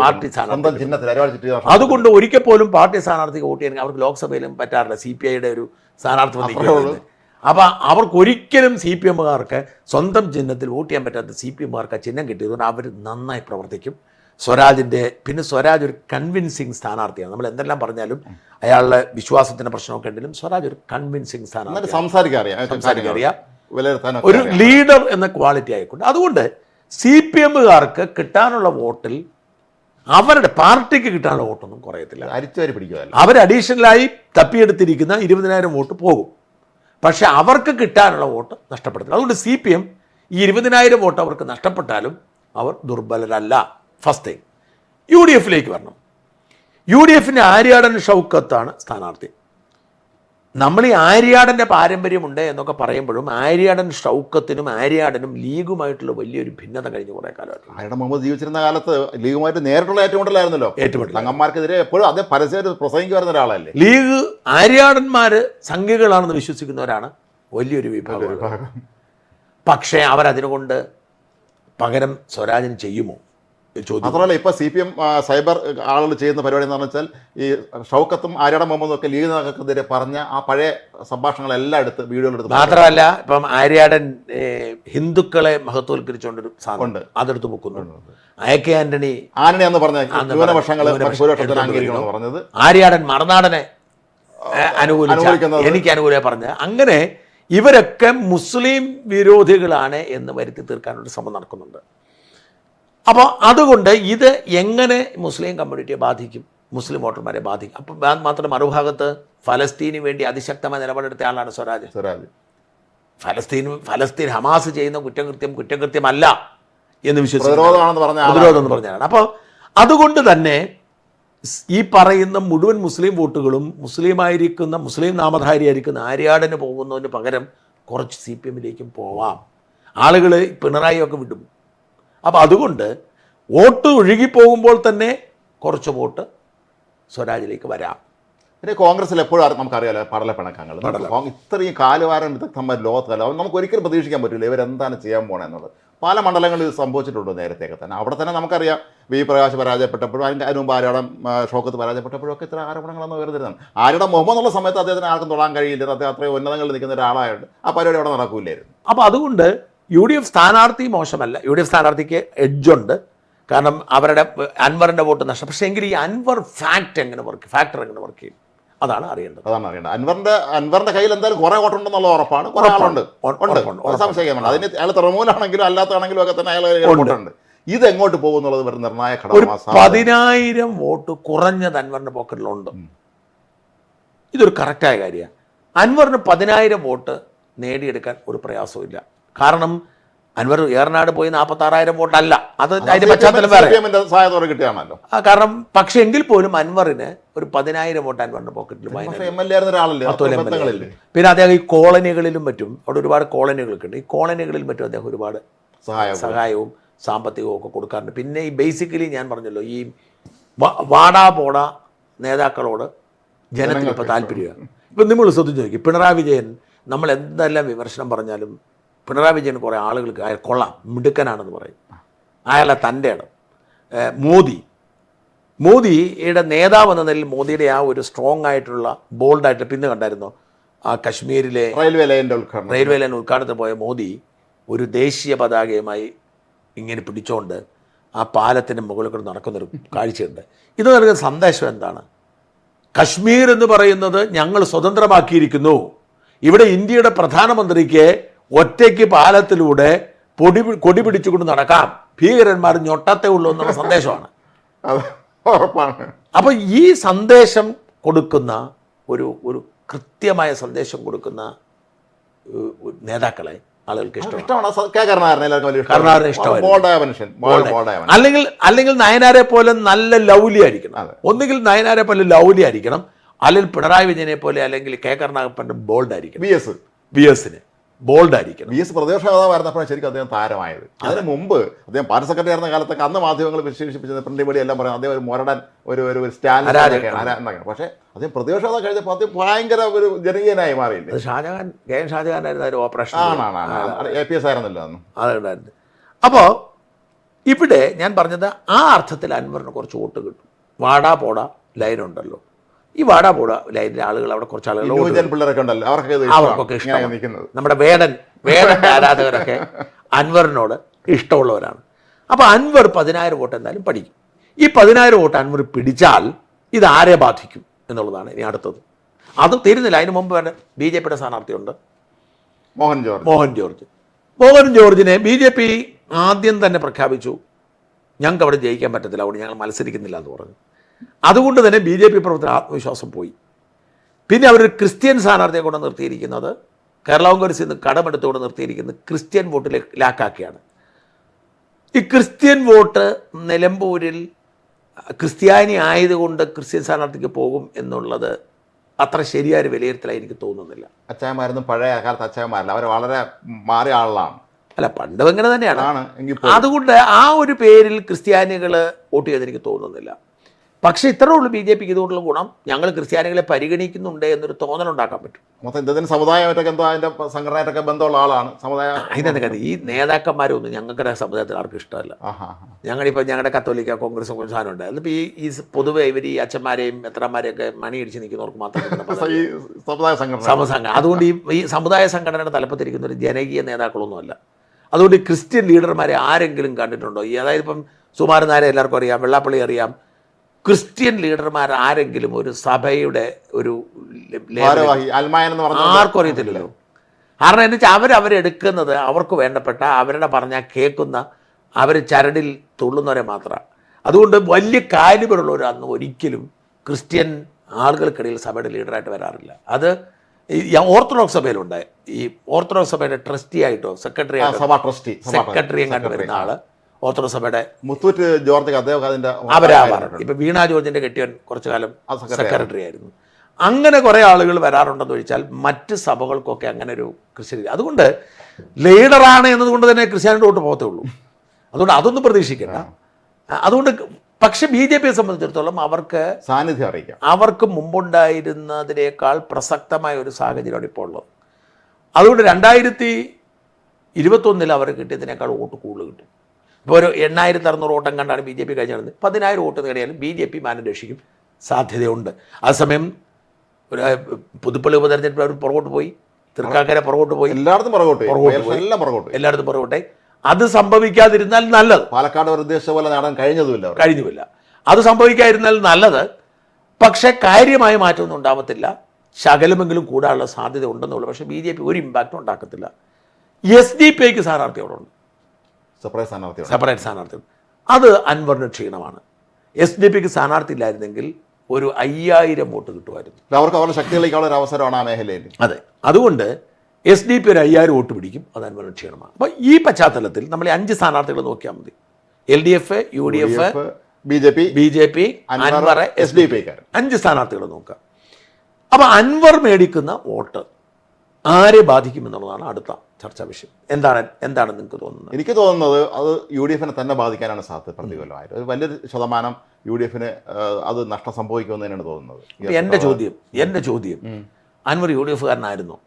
പാർട്ടി സ്ഥാനാർത്ഥി അതുകൊണ്ട് ഒരിക്കൽ പോലും പാർട്ടി സ്ഥാനാർത്ഥിക്ക് വോട്ട് ചെയ്യാൻ അവർക്ക് ലോക്സഭയിലും പറ്റാറില്ല. സി പി ഐയുടെ ഒരു സ്ഥാനാർത്ഥി നിൽക്കുന്നത് അപ്പൊ അവർക്ക് ഒരിക്കലും സി പി എമ്മുകാർക്ക് സ്വന്തം ചിഹ്നത്തിൽ വോട്ട് ചെയ്യാൻ പറ്റാത്ത സി പി എമ്മുകാർക്ക് ചിഹ്നം കിട്ടിയതുകൊണ്ട് അവർ നന്നായി പ്രവർത്തിക്കും. സ്വരാജിന്റെ പിന്നെ സ്വരാജ് ഒരു കൺവിൻസിങ് സ്ഥാനാർത്ഥിയാണ്. നമ്മൾ എന്തെല്ലാം പറഞ്ഞാലും അയാളുടെ വിശ്വാസത്തിന്റെ പ്രശ്നമൊക്കെ ഉണ്ടെങ്കിലും സ്വരാജ് ഒരു കൺവിൻസിങ് സ്ഥാനാർത്ഥിയാണ്. സ്ഥാനാർത്ഥി സംസാരിക്കാൻ അറിയാം. സംസാരിക്കാൻ അറിയാം. ഒരു ലീഡർ എന്ന ക്വാളിറ്റി ആയിക്കൊണ്ട്. അതുകൊണ്ട് സി പി എമ്മുകാർക്ക് കിട്ടാനുള്ള വോട്ടിൽ അവരുടെ പാർട്ടിക്ക് കിട്ടാനുള്ള വോട്ടൊന്നും കുറയത്തില്ല. അരിച്ചുവരി അവർ അഡീഷണലായി തപ്പിയെടുത്തിരിക്കുന്ന ഇരുപതിനായിരം വോട്ട് പോകും. പക്ഷെ അവർക്ക് കിട്ടാനുള്ള വോട്ട് നഷ്ടപ്പെടുത്തില്ല. അതുകൊണ്ട് സി പി എം ഈ ഇരുപതിനായിരം വോട്ട് അവർക്ക് നഷ്ടപ്പെട്ടാലും അവർ ദുർബലരല്ല. ഫസ്റ്റ് യു ഡി എഫിലേക്ക് വരണം. യു ഡി എഫിന്റെ ആര്യാടൻ ഷൗക്കത്താണ് സ്ഥാനാർത്ഥി. നമ്മൾ ഈ ആര്യാടന്റെ പാരമ്പര്യമുണ്ട് എന്നൊക്കെ പറയുമ്പോഴും ആര്യാടൻ ഷൗക്കത്തിനും ആര്യാടനും ലീഗുമായിട്ടുള്ള വലിയൊരു ഭിന്നത കഴിഞ്ഞ് കുറേ കാലമായിട്ടുണ്ട്. ആരുടെ മുഹമ്മദ് ജീവിച്ചിരുന്ന കാലത്ത് ലീഗുമായിട്ട് നേരിട്ടുള്ള ഏറ്റുമുട്ടലായിരുന്നല്ലോ ഏറ്റുമുട്ടൽ തങ്ങന്മാർക്കെതിരെ എപ്പോഴും അതേ പരസ്യമായിട്ട് പ്രസംഗിക്കുവായിരുന്ന ഒരാളല്ലേ? ലീഗ് ആര്യാടന്മാർ സംഘികളാണെന്ന് വിശ്വസിക്കുന്നവരാണ് വലിയൊരു വിഭാഗം. പക്ഷേ അവരതിനുകൊണ്ട് പകരം സ്വരാജൻ ചെയ്യുമോ? മാത്രമല്ല ഇപ്പൊ സി പി എം സൈബർ ആളുകൾ ചെയ്യുന്ന പരിപാടി എന്ന് വെച്ചാൽ ഈ ഷൗക്കത്തും ആര്യാട മുഹമ്മദും ഒക്കെ ലീഗ് നേതാക്കൾക്കെതിരെ പറഞ്ഞ ആ പഴയ സംഭാഷണങ്ങളെല്ലാം എടുത്ത് വീഡിയോകൾ എടുത്ത് മാത്രമല്ല ഇപ്പം ആര്യാടൻ ഹിന്ദുക്കളെ മഹത്വവൽക്കരിച്ചുകൊണ്ടൊരു സാധനം ഉണ്ട്. അതെടുത്ത് പൊക്കുന്നുണ്ട് അയക്കെ ആന്റണി ആന്റണി എന്ന് പറഞ്ഞ ന്യൂനപക്ഷങ്ങൾ പറഞ്ഞത്. ആര്യാടൻ മറുനാടനെ അനുകൂലിക്കുന്ന എനിക്ക് അനുകൂലമായി പറഞ്ഞ. അങ്ങനെ ഇവരൊക്കെ മുസ്ലിം വിരോധികളാണ് എന്ന് വരുത്തി തീർക്കാനുള്ള ശ്രമം നടക്കുന്നുണ്ട്. അപ്പോൾ അതുകൊണ്ട് ഇത് എങ്ങനെ മുസ്ലിം കമ്മ്യൂണിറ്റിയെ ബാധിക്കും? മുസ്ലിം വോട്ടർമാരെ ബാധിക്കും. അപ്പം മാത്രം മറുഭാഗത്ത് ഫലസ്തീന് വേണ്ടി അതിശക്തമായ നിലപാടെടുത്ത ആളാണ് സ്വരാജ്. സ്വരാജ്. ഫലസ്തീൻ ഫലസ്തീൻ ഹമാസ് ചെയ്യുന്ന കുറ്റകൃത്യം കുറ്റകൃത്യമല്ല എന്ന് വിശ്വസിക്കുന്നു. പ്രതിരോധം എന്ന് പറഞ്ഞാണ് അപ്പോൾ അതുകൊണ്ട് തന്നെ ഈ പറയുന്ന മുഴുവൻ മുസ്ലിം വോട്ടുകളും മുസ്ലിമായിരിക്കുന്ന മുസ്ലിം നാമധാരിയായിരിക്കുന്ന ആര്യാടന് പോകുന്നതിന് പകരം കുറച്ച് സി പി എമ്മിലേക്കും പോവാം. ആളുകൾ പിണറായി ഒക്കെ വിടും. അപ്പോൾ അതുകൊണ്ട് വോട്ട് ഒഴുകിപ്പോകുമ്പോൾ തന്നെ കുറച്ച് വോട്ട് സ്വരാജിലേക്ക് വരാം. പിന്നെ കോൺഗ്രസ്സിൽ എപ്പോഴും നമുക്കറിയാലോ പടല പിണക്കങ്ങൾ. ഇത്രയും കാലുവാരം വിദഗ്ധന്മാർ ലോകത്തല്ല നമുക്ക് ഒരിക്കലും പ്രതീക്ഷിക്കാൻ പറ്റില്ല ഇവരെന്താണ് ചെയ്യാൻ പോണെന്നുള്ളത് പല മണ്ഡലങ്ങളിൽ സംഭവിച്ചിട്ടുണ്ട് നേരത്തെയൊക്കെ തന്നെ. അവിടെ തന്നെ നമുക്കറിയാം വി പ്രകാശ് പരാജയപ്പെട്ടപ്പോഴും അതിന്റെ അതിന് മുമ്പ് ആരോടം ഷോക്കത്ത് പരാജയപ്പെട്ടപ്പോഴും ഒക്കെ ഇത്ര ആരോപണങ്ങളൊന്നും വരുന്നതാണ് ആരുടെ മുഹമ്മദ് എന്നുള്ള സമയത്ത് അദ്ദേഹത്തിന് ആർക്കും തൊടാൻ കഴിയില്ല. അദ്ദേഹം അത്രയും ഉന്നതങ്ങളിൽ നിൽക്കുന്ന ഒരാളായതുകൊണ്ട് ആ പരിപാടി അവിടെ നടക്കില്ലായിരുന്നു. അപ്പോൾ അതുകൊണ്ട് യു ഡി എഫ് സ്ഥാനാർത്ഥി മോശമല്ല. യു ഡി എഫ് സ്ഥാനാർത്ഥിക്ക് എഡ്ജുണ്ട്. കാരണം അവരുടെ അൻവറിന്റെ വോട്ട് നഷ്ടം. പക്ഷേ എങ്കിൽ ഈ അൻവർ ഫാക്ട് എങ്ങനെ വർക്ക് ഫാക്ടർ എങ്ങനെ വർക്ക് ചെയ്യും? അതാണ് അറിയേണ്ടത്. അതാണ് അറിയേണ്ടത്. അൻവറിന്റെ അൻവറിന്റെ കയ്യിൽ എന്തായാലും കുറേ വോട്ടുണ്ടെന്നുള്ള ഉറപ്പാണ്. കുറെ. ആളുണ്ട്. ഉണ്ട്. സംശയിക്കുന്നുണ്ട് അതിന് അയാൾ തൃണമൂലാണെങ്കിലും അല്ലാത്തതാണെങ്കിലും ഒക്കെ തന്നെ അയാൾ വോട്ടുണ്ട്. ഇത് എങ്ങോട്ട് പോകും എന്നുള്ളത് ഒരു നിർണായക ഘടകമാണ്. പതിനായിരം വോട്ട് കുറഞ്ഞത് അൻവറിന്റെ പോക്കറ്റിലുണ്ട്. ഇതൊരു കറക്റ്റായ കാര്യമാണ്. അൻവറിന് പതിനായിരം വോട്ട് നേടിയെടുക്കാൻ ഒരു പ്രയാസവും ഇല്ല കാരണം അൻവർ ഏറനാട് പോയി നാൽപ്പത്താറായിരം വോട്ടല്ല. അത് അതിന്റെ പശ്ചാത്തലം വേറെ. കിട്ടിയാണല്ലോ. കാരണം പക്ഷെ എങ്കിൽ പോലും അൻവറിന് ഒരു പതിനായിരം വോട്ട് അൻവറിന്റെ പോക്കറ്റിൽ പിന്നെ അദ്ദേഹം ഈ കോളനികളിലും മറ്റും അവിടെ ഒരുപാട് കോളനികളൊക്കെ ഉണ്ട്. ഈ കോളനികളിൽ മറ്റും അദ്ദേഹം ഒരുപാട് സഹായവും സാമ്പത്തികവും ഒക്കെ കൊടുക്കാറുണ്ട്. പിന്നെ ഈ ബേസിക്കലി ഞാൻ പറഞ്ഞല്ലോ ഈ വാടാ പോട നേതാക്കളോട് ജനത്തിന് ഇപ്പോൾ താല്പര്യമാണ്. ഇപ്പം നിങ്ങൾ ശ്രദ്ധിച്ചു നോക്കി പിണറായി വിജയൻ നമ്മൾ എന്തെല്ലാം വിമർശനം പറഞ്ഞാലും പിണറായി വിജയൻ കുറേ ആളുകൾക്ക് അയാൾ കൊള്ളാം മിടുക്കനാണെന്ന് പറയും. അയാളെ തന്റെ ഇടം മോദി. മോദിയുടെ നേതാവ് എന്ന നിലയിൽ മോദിയുടെ ആ ഒരു സ്ട്രോങ് ആയിട്ടുള്ള ബോൾഡായിട്ട് പിന്നെ കണ്ടായിരുന്നു? ആ കശ്മീരിലെ റെയിൽവേ ലൈന്റെ ഉദ്ഘാടനം. റെയിൽവേ ലൈൻ ഉദ്ഘാടനത്തിന് പോയ മോദി ഒരു ദേശീയ പതാകയുമായി ഇങ്ങനെ പിടിച്ചുകൊണ്ട് ആ പാലത്തിന്റെ മുകളിൽ കൂടെ നടക്കുന്നൊരു കാഴ്ചയുണ്ട്. ഇത് നൽകുന്ന സന്ദേശം എന്താണ്? കശ്മീർ എന്ന് പറയുന്നത് ഞങ്ങൾ സ്വതന്ത്രമാക്കിയിരിക്കുന്നു. ഇവിടെ ഇന്ത്യയുടെ പ്രധാനമന്ത്രിക്ക് ഒറ്റയ്ക്ക് പാലത്തിലൂടെ പൊടി കൊടി പിടിച്ചുകൊണ്ട് നടക്കാം. ഭീകരന്മാർ ഞൊട്ടത്തെ ഉള്ളൂ എന്നുള്ള സന്ദേശമാണ്. അപ്പൊ ഈ സന്ദേശം കൊടുക്കുന്ന ഒരു ഒരു കൃത്യമായ സന്ദേശം കൊടുക്കുന്ന നേതാക്കളെ ആളുകൾക്ക് ഇഷ്ടമാണ്? അല്ലെങ്കിൽ അല്ലെങ്കിൽ നയനാരെ പോലെ നല്ല ലൗലി ആയിരിക്കണം. ഒന്നുകിൽ നയനാരെ പോലെ ലൗലി ആയിരിക്കണം. അല്ലെങ്കിൽ പിണറായി വിജയനെ പോലെ അല്ലെങ്കിൽ കെ കർണാകപ്പന്റെ ബോൾഡ് ആയിരിക്കണം. B S. ബി എസിന്. ബോൾഡ് ആയിരിക്കണം ബി എസ് പ്രദേശ നേതാവായിരുന്നപ്പോഴാണ് ശരിക്കും അദ്ദേഹം താരമായത്. അതിന് മുമ്പ് അദ്ദേഹം പാർട്ടി സെക്രട്ടറി ആയിരുന്ന കാലത്തൊക്കെ അന്ന് മാധ്യമങ്ങൾ വിശേഷിപ്പിച്ചത് പ്രിന്റ് മീഡിയ എല്ലാം പറയാം അദ്ദേഹം ഒരു മുരടൻ ഒരു ഒരു എന്നൊക്കെയാണ് പക്ഷേ അദ്ദേഹം പ്രതിപക്ഷ നേതാവ് കഴിഞ്ഞപ്പോൾ അദ്ദേഹം ഭയങ്കര ഒരു ജനകീയനായി മാറിയില്ലേ? ഷാജഹാൻ കെ എൻ ഷാജഹാനായിരുന്നു ഒരു ഓപ്പറേഷൻ ആണാണ് എ പി എസ് ആയിരുന്നല്ലോ അന്ന്. അതുണ്ടായിരുന്നു. അപ്പോൾ ഇവിടെ ഞാൻ പറഞ്ഞത് ആ അർത്ഥത്തിൽ അൻവറിന് കുറച്ച് വോട്ട് കിട്ടും. വാടാ പോടാ ലൈൻ ഉണ്ടല്ലോ. ഈ വാടാ പോടാ ലൈനിലെ ആളുകൾ അവിടെ കുറച്ച് ആളുകൾ പിള്ളേരൊക്കെ ഉണ്ടല്ലോ അവർക്കൊക്കെ. ഇങ്ങനെ നമ്മുടെ വേടൻ വേടൻ ആരാധകരൊക്കെ അൻവറിനോട് ഇഷ്ടമുള്ളവരാണ്. അപ്പോൾ അൻവർ പതിനായിരം വോട്ട് എന്തായാലും പഠിക്കും. ഈ പതിനായിരം വോട്ട് അൻവർ പിടിച്ചാൽ ഇത് ആരെ ബാധിക്കും എന്നുള്ളതാണ് ഇനി അടുത്തത്. അത് തീരുന്നില്ല. അതിന് മുമ്പ് വേണ്ട ബി ജെ പിയുടെ സ്ഥാനാർത്ഥിയുണ്ട്. മോഹൻ ജോർജ്. മോഹൻ ജോർജ്. മോഹൻ ജോർജിനെ ബി ജെ പി ആദ്യം തന്നെ പ്രഖ്യാപിച്ചു. ഞങ്ങൾക്ക് അവിടെ ജയിക്കാൻ പറ്റത്തില്ല. അവിടെ ഞങ്ങൾ മത്സരിക്കുന്നില്ല എന്ന് പറഞ്ഞു. അതുകൊണ്ട് തന്നെ ബി ജെ പി പ്രവർത്തന ആത്മവിശ്വാസം പോയി. പിന്നെ അവർ ക്രിസ്ത്യൻ സ്ഥാനാർത്ഥിയെ കൊണ്ട് നിർത്തിയിരിക്കുന്നത് കേരള കോൺഗ്രസിൽ നിന്ന് കടമെടുത്തുകൊണ്ട് നിർത്തിയിരിക്കുന്നത് ക്രിസ്ത്യൻ വോട്ടിലേക്കാക്കിയാണ് ഈ ക്രിസ്ത്യൻ വോട്ട് നിലമ്പൂരിൽ ക്രിസ്ത്യാനി ആയതുകൊണ്ട് ക്രിസ്ത്യൻ സ്ഥാനാർത്ഥിക്ക് പോകും എന്നുള്ളത് അത്ര ശരിയായ ഒരു വിലയിരുത്തലായി എനിക്ക് തോന്നുന്നില്ല. അച്ചായന്മാരൊന്നും പഴയ കാലത്ത് അച്ചായമാരല്ല അവർ വളരെ മാറിയ ആളാണ്. അല്ല പണ്ടും ഇങ്ങനെ തന്നെയാണ്. അതുകൊണ്ട് ആ ഒരു പേരിൽ ക്രിസ്ത്യാനികൾ വോട്ട് ചെയ്തെനിക്ക് തോന്നുന്നില്ല. പക്ഷേ ഇത്രേ ഉള്ളൂ ബി ജെ പിക്ക് ഇതുകൊണ്ടുള്ള ഗുണം. ഞങ്ങൾ ക്രിസ്ത്യാനികളെ പരിഗണിക്കുന്നുണ്ട് എന്നൊരു തോന്നൽ ഉണ്ടാക്കാൻ പറ്റും. മൊത്തം ഇതിന് സമുദായമായിട്ടൊക്കെ എന്തോ അതിന്റെ സംഘടനയായിട്ടൊക്കെ ബന്ധമുള്ള ആളാണ്. സമുദായ അതിനെന്താ കാര്യം ഈ നേതാക്കന്മാരൊന്നും ഞങ്ങളുടെ സമുദായത്തിൽ ആർക്കും ഇഷ്ടമല്ല. ഞങ്ങളിപ്പോൾ ഞങ്ങളുടെ കത്തോലിക്ക കോൺഗ്രസ് സാധനം സാധനമുണ്ട് അതിപ്പോൾ ഈ ഈ പൊതുവെ ഇവർ ഈ അച്ഛന്മാരെയും എത്രമാരെയൊക്കെ മണി അടിച്ച് നിൽക്കുന്നവർക്ക് മാത്രം ഈ സമുദായ സംഘടന അതുകൊണ്ട് ഈ ഈ സമുദായ സംഘടനയുടെ തലപ്പത്തിരിക്കുന്ന ഒരു ജനകീയ നേതാക്കളൊന്നുമല്ല അതുകൊണ്ട് ഈ ക്രിസ്ത്യൻ ലീഡർമാരെ ആരെങ്കിലും കണ്ടിട്ടുണ്ടോ? ഈ അതായത് ഇപ്പം സുമാരൻ നായരെ എല്ലാവർക്കും അറിയാം വെള്ളാപ്പള്ളി അറിയാം ക്രിസ്ത്യൻ ലീഡർമാർ ആരെങ്കിലും ഒരു സഭയുടെ ഒരു ആർക്കും അറിയത്തില്ലല്ലോ. കാരണം എന്ന് വെച്ചാൽ അവരവരെടുക്കുന്നത് അവർക്ക് വേണ്ടപ്പെട്ട അവരുടെ പറഞ്ഞാൽ കേൾക്കുന്ന അവർ ചരടിൽ തുള്ളുന്നവരെ മാത്രമാണ് അതുകൊണ്ട് വലിയ കാലിബറുള്ളവർ അന്ന് ഒരിക്കലും ക്രിസ്ത്യൻ ആളുകൾക്കിടയിൽ സഭയുടെ ലീഡറായിട്ട് വരാറില്ല. അത് ഈ ഓർത്തഡോക്സ് സഭയിലുണ്ട്. ഈ ഓർത്തഡോക്സ് സഭയുടെ ട്രസ്റ്റി ആയിട്ടോ സെക്രട്ടറി ആയിട്ടോ സെക്രട്ടറി. വരുന്ന ആൾ. ഓർത്തഡോക്സ് സഭയുടെ മുത്തൂറ്റ് ജോർജ് അദ്ദേഹം അവരാവാറുണ്ട് ഇപ്പൊ വീണ ജോർജിന്റെ കെട്ടിയവൻ കുറച്ചു കാലം സെക്രട്ടറി ആയിരുന്നു. അങ്ങനെ കുറേ ആളുകൾ വരാറുണ്ടെന്ന് ചോദിച്ചാൽ മറ്റ് സഭകൾക്കൊക്കെ അങ്ങനെ ഒരു ക്രിസ്ത്യൻ അതുകൊണ്ട് ലീഡറാണ് എന്നതുകൊണ്ട് തന്നെ ക്രിസ്ത്യാനിയുടെ വോട്ട് പോകത്തേ ഉള്ളൂ. അതുകൊണ്ട് അതൊന്നും പ്രതീക്ഷിക്കണ്ട. അതുകൊണ്ട് പക്ഷെ ബി ജെ പിയെ സംബന്ധിച്ചിടത്തോളം അവർക്ക് സാന്നിധ്യം അറിയിക്കാം. അവർക്ക് മുമ്പുണ്ടായിരുന്നതിനേക്കാൾ പ്രസക്തമായ ഒരു സാഹചര്യമാണ് ഇപ്പോൾ ഉള്ളത്. അതുകൊണ്ട് രണ്ടായിരത്തി ഇരുപത്തൊന്നിൽ അവർ കിട്ടിയതിനേക്കാൾ വോട്ട് കൂടുതൽ കിട്ടും. ഇപ്പോൾ ഒരു എണ്ണായിരത്തി അറുന്നൂറ് വോട്ടം കണ്ടാണ് ബി ജെ പി കഴിഞ്ഞ നടന്നത്. പതിനായിരം വോട്ട് നേടിയാലും ബി ജെ പി മാനം രക്ഷിക്കും സാധ്യതയുണ്ട്. അതേസമയം ഒരു പുതുപ്പള്ളി ഉപതെരഞ്ഞെടുപ്പിൽ അവർ പുറകോട്ട് പോയി. തൃക്കാക്കര പുറകോട്ട് പോയി. എല്ലായിടത്തും പുറകോട്ട്. പുറകോട്ട് എല്ലായിടത്തും പുറകോട്ടെ. അത് സംഭവിക്കാതിരുന്നാൽ നല്ലത്. പാലക്കാട് ഉദ്ദേശിച്ച പോലെ നേടാൻ കഴിഞ്ഞതുമില്ല കഴിഞ്ഞുമില്ല അത് സംഭവിക്കാതിരുന്നാൽ നല്ലത്. പക്ഷേ കാര്യമായ മാറ്റമൊന്നും ഉണ്ടാവത്തില്ല. ശകലമെങ്കിലും കൂടാനുള്ള സാധ്യത ഉണ്ടെന്നുള്ളൂ. പക്ഷേ ബി ജെ പി ഒരു ഇമ്പാക്റ്റും ഉണ്ടാക്കത്തില്ല. എസ് ഡി പി ഐക്ക് സ്ഥാനാർത്ഥി അവിടെ ഉണ്ട്. സെപ്പറേറ്റ് സ്ഥാനാർത്ഥി സെപ്പറേറ്റ് സ്ഥാനാർത്ഥി. അത് അൻവറിന് ക്ഷീണമാണ്. എസ് ഡി പിക്ക് സ്ഥാനാർത്ഥി ഇല്ലായിരുന്നെങ്കിൽ ഒരു അയ്യായിരം വോട്ട് കിട്ടുമായിരുന്നു. അവർക്ക് അവരുടെ ശക്തികളിലേക്കുള്ള ഒരു അവസരമാണ് ആ മേഖലയിൽ. അതെ. അതുകൊണ്ട് എസ് ഡി പി ഒരു അയ്യായിരം വോട്ട് പിടിക്കും. അത് അൻവറിന് ക്ഷീണമാണ്. അപ്പോൾ ഈ പശ്ചാത്തലത്തിൽ നമ്മൾ അഞ്ച് സ്ഥാനാർത്ഥികൾ നോക്കിയാൽ മതി. L D F U D F B J P B J P Anwar Anwar S D P അഞ്ച് സ്ഥാനാർത്ഥികൾ നോക്കുക. അപ്പോൾ അൻവർ മേടിക്കുന്ന വോട്ട് ആരെ ബാധിക്കുമെന്നുള്ളതാണ് അടുത്ത ചർച്ചാ വിഷയം. എന്താണ് എന്താണ് നിങ്ങൾക്ക് തോന്നുന്നത്? എനിക്ക് തോന്നുന്നത് അത് യു ഡി എഫിനെ തന്നെ ബാധിക്കാനാണ് സാധ്യത പ്രതികൂലമായിട്ട്. ഒരു വലിയൊരു ശതമാനം യു ഡി എഫിന് അത് നഷ്ടം സംഭവിക്കുമെന്ന് തന്നെയാണ് തോന്നുന്നത്. എന്റെ എന്റെ ചോദ്യം എന്റെ ചോദ്യം. അൻവർ യു ഡി എഫുകാരനായിരുന്നു?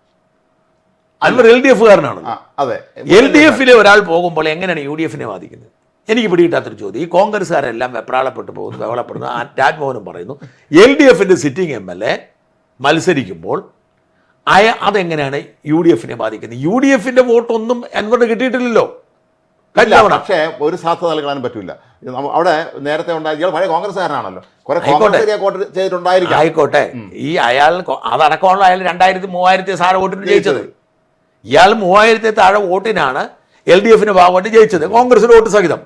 അൻവർ എൽ ഡി എഫുകാരനാണ് അതെ. എൽ ഡി എഫിലെ ഒരാൾ പോകുമ്പോൾ എങ്ങനെയാണ് യു ഡി എഫിനെ ബാധിക്കുന്നത്? എനിക്ക് പിടികിട്ടാത്തൊരു ചോദ്യം. ഈ കോൺഗ്രസ്സുകാരെല്ലാം വെപ്രാളപ്പെട്ടു പോകുന്നു ബഹളപ്പെടുന്നു. രാജ്മോഹനും പറയുന്നു എൽ ഡി എഫിന്റെ സിറ്റിംഗ് എം എൽ എ മത്സരിക്കുമ്പോൾ അയ അതെങ്ങനെയാണ് യു ഡി എഫിനെ ബാധിക്കുന്നത്? യു ഡി എഫിന്റെ വോട്ടൊന്നും അൻവറിന് കിട്ടിയിട്ടില്ലല്ലോ. പക്ഷേ ഒരു സാധ്യത നൽകാനും പറ്റില്ല അവിടെ നേരത്തെ ഉണ്ടായ ഇയാൾ പഴയ കോൺഗ്രസ്സുകാരനാണല്ലോ. കുറെ. കോൺഗ്രസ് ചെയ്തിട്ടുണ്ടായിരിക്കാം. ആയിക്കോട്ടെ. ഈ അയാൾ അതടക്കമുള്ള അയാൾ രണ്ടായിരത്തി മൂവായിരത്തി താഴെ വോട്ടിന് ജയിച്ചത്. ഇയാൾ മൂവായിരത്തി താഴെ വോട്ടിനാണ് എൽ ഡി എഫിന് ഭാഗമായിട്ട് ജയിച്ചത്. കോൺഗ്രസിന് വോട്ട് സഹിതം.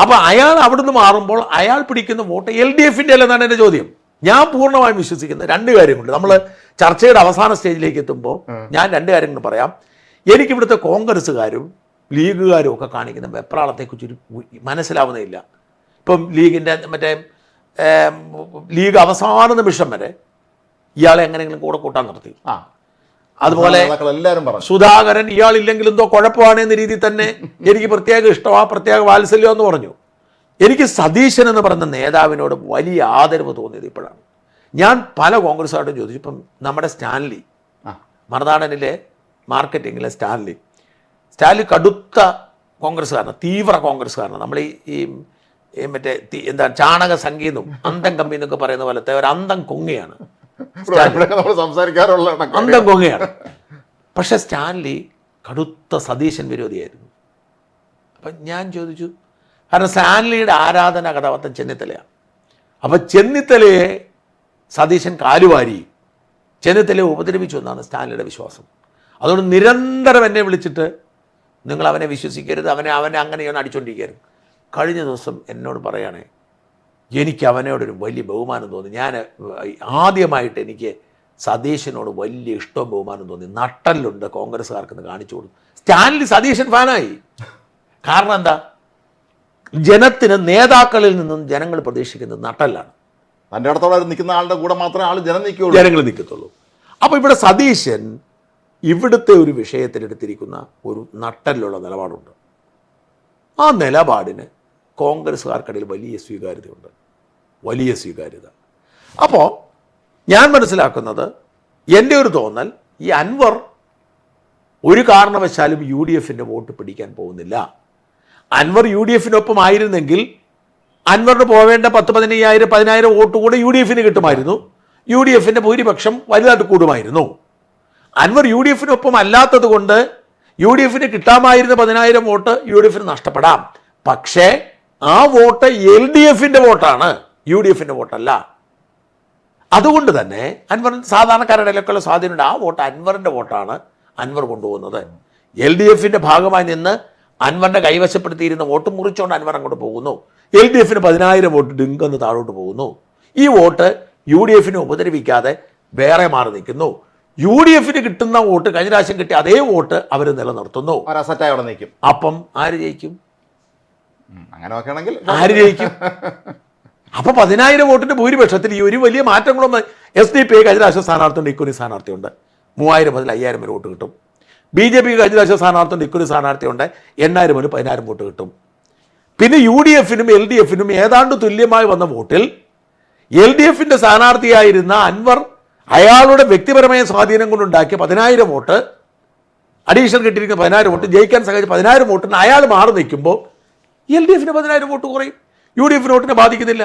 അപ്പൊ അയാൾ അവിടുന്ന് മാറുമ്പോൾ അയാൾ പിടിക്കുന്ന വോട്ട് എൽ ഡി എഫിന്റെ അല്ലെന്നാണ് എന്റെ ചോദ്യം. ഞാൻ പൂർണമായും വിശ്വസിക്കുന്ന രണ്ട് കാര്യമുണ്ട്. നമ്മൾ ചർച്ചയുടെ അവസാന സ്റ്റേജിലേക്ക് എത്തുമ്പോൾ ഞാൻ രണ്ട് കാര്യങ്ങൾ പറയാം. എനിക്കിവിടുത്തെ കോൺഗ്രസ്സുകാരും ലീഗുകാരും ഒക്കെ കാണിക്കുന്ന വെപ്രാളത്തെക്കുറിച്ച് ഒരു മനസ്സിലാവുന്നില്ല ഇപ്പം ലീഗിന്റെ മറ്റേ ലീഗ് അവസാന നിമിഷം വരെ ഇയാളെ എങ്ങനെയെങ്കിലും കൂടെ കൂട്ടാൻ നിർത്തി ആ. അതുപോലെ സുധാകരൻ ഇയാളില്ലെങ്കിൽ എന്തോ കുഴപ്പമാണ് എന്ന രീതിയിൽ തന്നെ എനിക്ക് പ്രത്യേക ഇഷ്ടമാ പ്രത്യേക വാത്സല്യം എന്ന് പറഞ്ഞു. എനിക്ക് സതീശൻ എന്ന് പറയുന്ന നേതാവിനോട് വലിയ ആദരവ് തോന്നിയത് ഇപ്പോഴാണ്. ഞാൻ പല കോൺഗ്രസ്സുകാരോടും ചോദിച്ചു ഇപ്പം നമ്മുടെ സ്റ്റാൻലി മറുനാടനിലെ മാർക്കറ്റിങ്ങിലെ സ്റ്റാൻലി. സ്റ്റാൻലി കടുത്ത കോൺഗ്രസ്സുകാരനാണ് തീവ്ര കോൺഗ്രസ്സുകാരനാണ്. നമ്മൾ ഈ മറ്റേ എന്താ ചാണക സംഗീതം അന്തം കമ്പി എന്നൊക്കെ പറയുന്ന പോലത്തെ ഒരു അന്തം കൊങ്ങയാണ് സംസാരിക്കാറുള്ള അന്തം കൊങ്ങയാണ്. പക്ഷെ സ്റ്റാൻലി കടുത്ത സതീശൻ വിരോധിയായിരുന്നു. അപ്പം ഞാൻ ചോദിച്ചു കാരണം സ്റ്റാൻലിയുടെ ആരാധന കഥാപാത്രം ചെന്നിത്തലയാണ് അപ്പോൾ ചെന്നിത്തലയെ സതീശൻ കാലുവാരി. ചെന്നിത്തലയെ ഉപദ്രവിച്ചു എന്നാണ് സ്റ്റാൻലിയുടെ വിശ്വാസം. അതുകൊണ്ട് നിരന്തരം എന്നെ വിളിച്ചിട്ട് നിങ്ങൾ അവനെ വിശ്വസിക്കരുത് അവനെ അവനെ അങ്ങനെയാണ് അടിച്ചുകൊണ്ടിരിക്കരുത് കഴിഞ്ഞ ദിവസം എന്നോട് പറയുകയാണേ എനിക്ക് അവനോടൊരു വലിയ ബഹുമാനം തോന്നി. ഞാൻ ആദ്യമായിട്ട് എനിക്ക് സതീശനോട് വലിയ ഇഷ്ടവും ബഹുമാനം തോന്നി. നട്ടലുണ്ട് കോൺഗ്രസ്സുകാർക്കെന്ന് കാണിച്ചു കൊടുത്തു. സ്റ്റാൻലി സതീശൻ ഫാനായി. കാരണം എന്താ? ജനത്തിന് നേതാക്കളിൽ നിന്നും ജനങ്ങൾ പ്രതീക്ഷിക്കുന്നത് നട്ടലാണ് തന്റെ അടുത്തോളം നിൽക്കുന്ന ആളുടെ കൂടെ മാത്രമേ ആൾ ജനം നിൽക്കുകയുള്ളൂ. ജനങ്ങൾ നിൽക്കത്തുള്ളൂ. അപ്പോൾ ഇവിടെ സതീശൻ ഇവിടുത്തെ ഒരു വിഷയത്തിലെടുത്തിരിക്കുന്ന ഒരു നട്ടലിലുള്ള നിലപാടുണ്ട്. ആ നിലപാടിന് കോൺഗ്രസ്സുകാർക്കിടയിൽ വലിയ സ്വീകാര്യതയുണ്ട്. വലിയ സ്വീകാര്യത. അപ്പോൾ ഞാൻ മനസ്സിലാക്കുന്നത് എന്റെ ഒരു തോന്നൽ ഈ അൻവർ ഒരു കാരണവശാലും യു ഡി എഫിന്റെ വോട്ട് പിടിക്കാൻ പോകുന്നില്ല. അൻവർ യു ഡി എഫിനൊപ്പം ആയിരുന്നെങ്കിൽ അൻവറിന് പോവേണ്ട പത്ത് പതിനയ്യായിരം പതിനായിരം വോട്ട് കൂടെ യു ഡി എഫിന് കിട്ടുമായിരുന്നു. യു ഡി എഫിന്റെ ഭൂരിപക്ഷം വലുതായിട്ട് കൂടുമായിരുന്നു. അൻവർ യു ഡി എഫിനൊപ്പം അല്ലാത്തത് കൊണ്ട് യു ഡി എഫിന് കിട്ടാമായിരുന്ന പതിനായിരം വോട്ട് യു ഡി എഫിന് നഷ്ടപ്പെടാം. പക്ഷേ ആ വോട്ട് എൽ ഡി എഫിന്റെ വോട്ടാണ് യു ഡി എഫിന്റെ വോട്ടല്ല. അതുകൊണ്ട് തന്നെ അൻവർ സാധാരണക്കാരുടെ ഇടയിലൊക്കെയുള്ള സ്വാധീനമുണ്ട് ആ വോട്ട് അൻവറിന്റെ വോട്ടാണ് അൻവർ കൊണ്ടുപോകുന്നത്. എൽ ഡി എഫിന്റെ ഭാഗമായി നിന്ന് അൻവറിന്റെ കൈവശപ്പെടുത്തിയിരുന്ന വോട്ട് മുറിച്ചുകൊണ്ട് അൻവർ അങ്ങോട്ട് പോകുന്നു. എൽ ഡി എഫിന് പതിനായിരം വോട്ട് ഡിങ്കെന്ന് താഴോട്ട് പോകുന്നു. ഈ വോട്ട് യു ഡി എഫിനെ ഉപദ്രവിക്കാതെ വേറെ മാറി നിൽക്കുന്നു. യു ഡി എഫിന് കിട്ടുന്ന വോട്ട് കഴിഞ്ഞ പ്രാവശ്യം കിട്ടിയ അതേ വോട്ട് അവർ നിലനിർത്തുന്നു. അപ്പം ആര് ജയിക്കും? അങ്ങനെ ആര് ജയിക്കും? അപ്പൊ പതിനായിരം വോട്ടിന്റെ ഭൂരിപക്ഷത്തിൽ ഈ ഒരു വലിയ മാറ്റങ്ങളൊന്നും എസ് ഡി പി കഴിഞ്ഞ രാഷ്ട്രീയ സ്ഥാനാർത്ഥിയുണ്ട്. ഇക്കുറി സ്ഥാനാർത്ഥിയുണ്ട്. മൂവായിരം മുതൽ അയ്യായിരം വരെ വോട്ട് കിട്ടും. ബി ജെ പി കഴിഞ്ഞ രാഷ്ട്രീയ സ്ഥാനാർത്ഥിയുണ്ട് സ്ഥാനാർത്ഥി സ്ഥാനാർത്ഥിയുണ്ട് എണ്ണായിരം മുതൽ പതിനായിരം വോട്ട് കിട്ടും. പിന്നെ യു ഡി എഫിനും എൽ ഡി എഫിനും ഏതാണ്ട് തുല്യമായി വന്ന വോട്ടിൽ എൽ ഡി എഫിന്റെ സ്ഥാനാർത്ഥിയായിരുന്ന അൻവർ അയാളുടെ വ്യക്തിപരമായ സ്വാധീനം കൊണ്ടുണ്ടാക്കിയ പതിനായിരം വോട്ട് അഡീഷണൽ കിട്ടിയിരിക്കുന്ന പതിനായിരം വോട്ട് ജയിക്കാൻ സഹായിച്ച പതിനായിരം വോട്ടിന് അയാൾ മാറി നിൽക്കുമ്പോൾ എൽ ഡി എഫിന് പതിനായിരം വോട്ട് കുറയും. യു ഡി എഫിന് വോട്ടിനെ ബാധിക്കുന്നില്ല.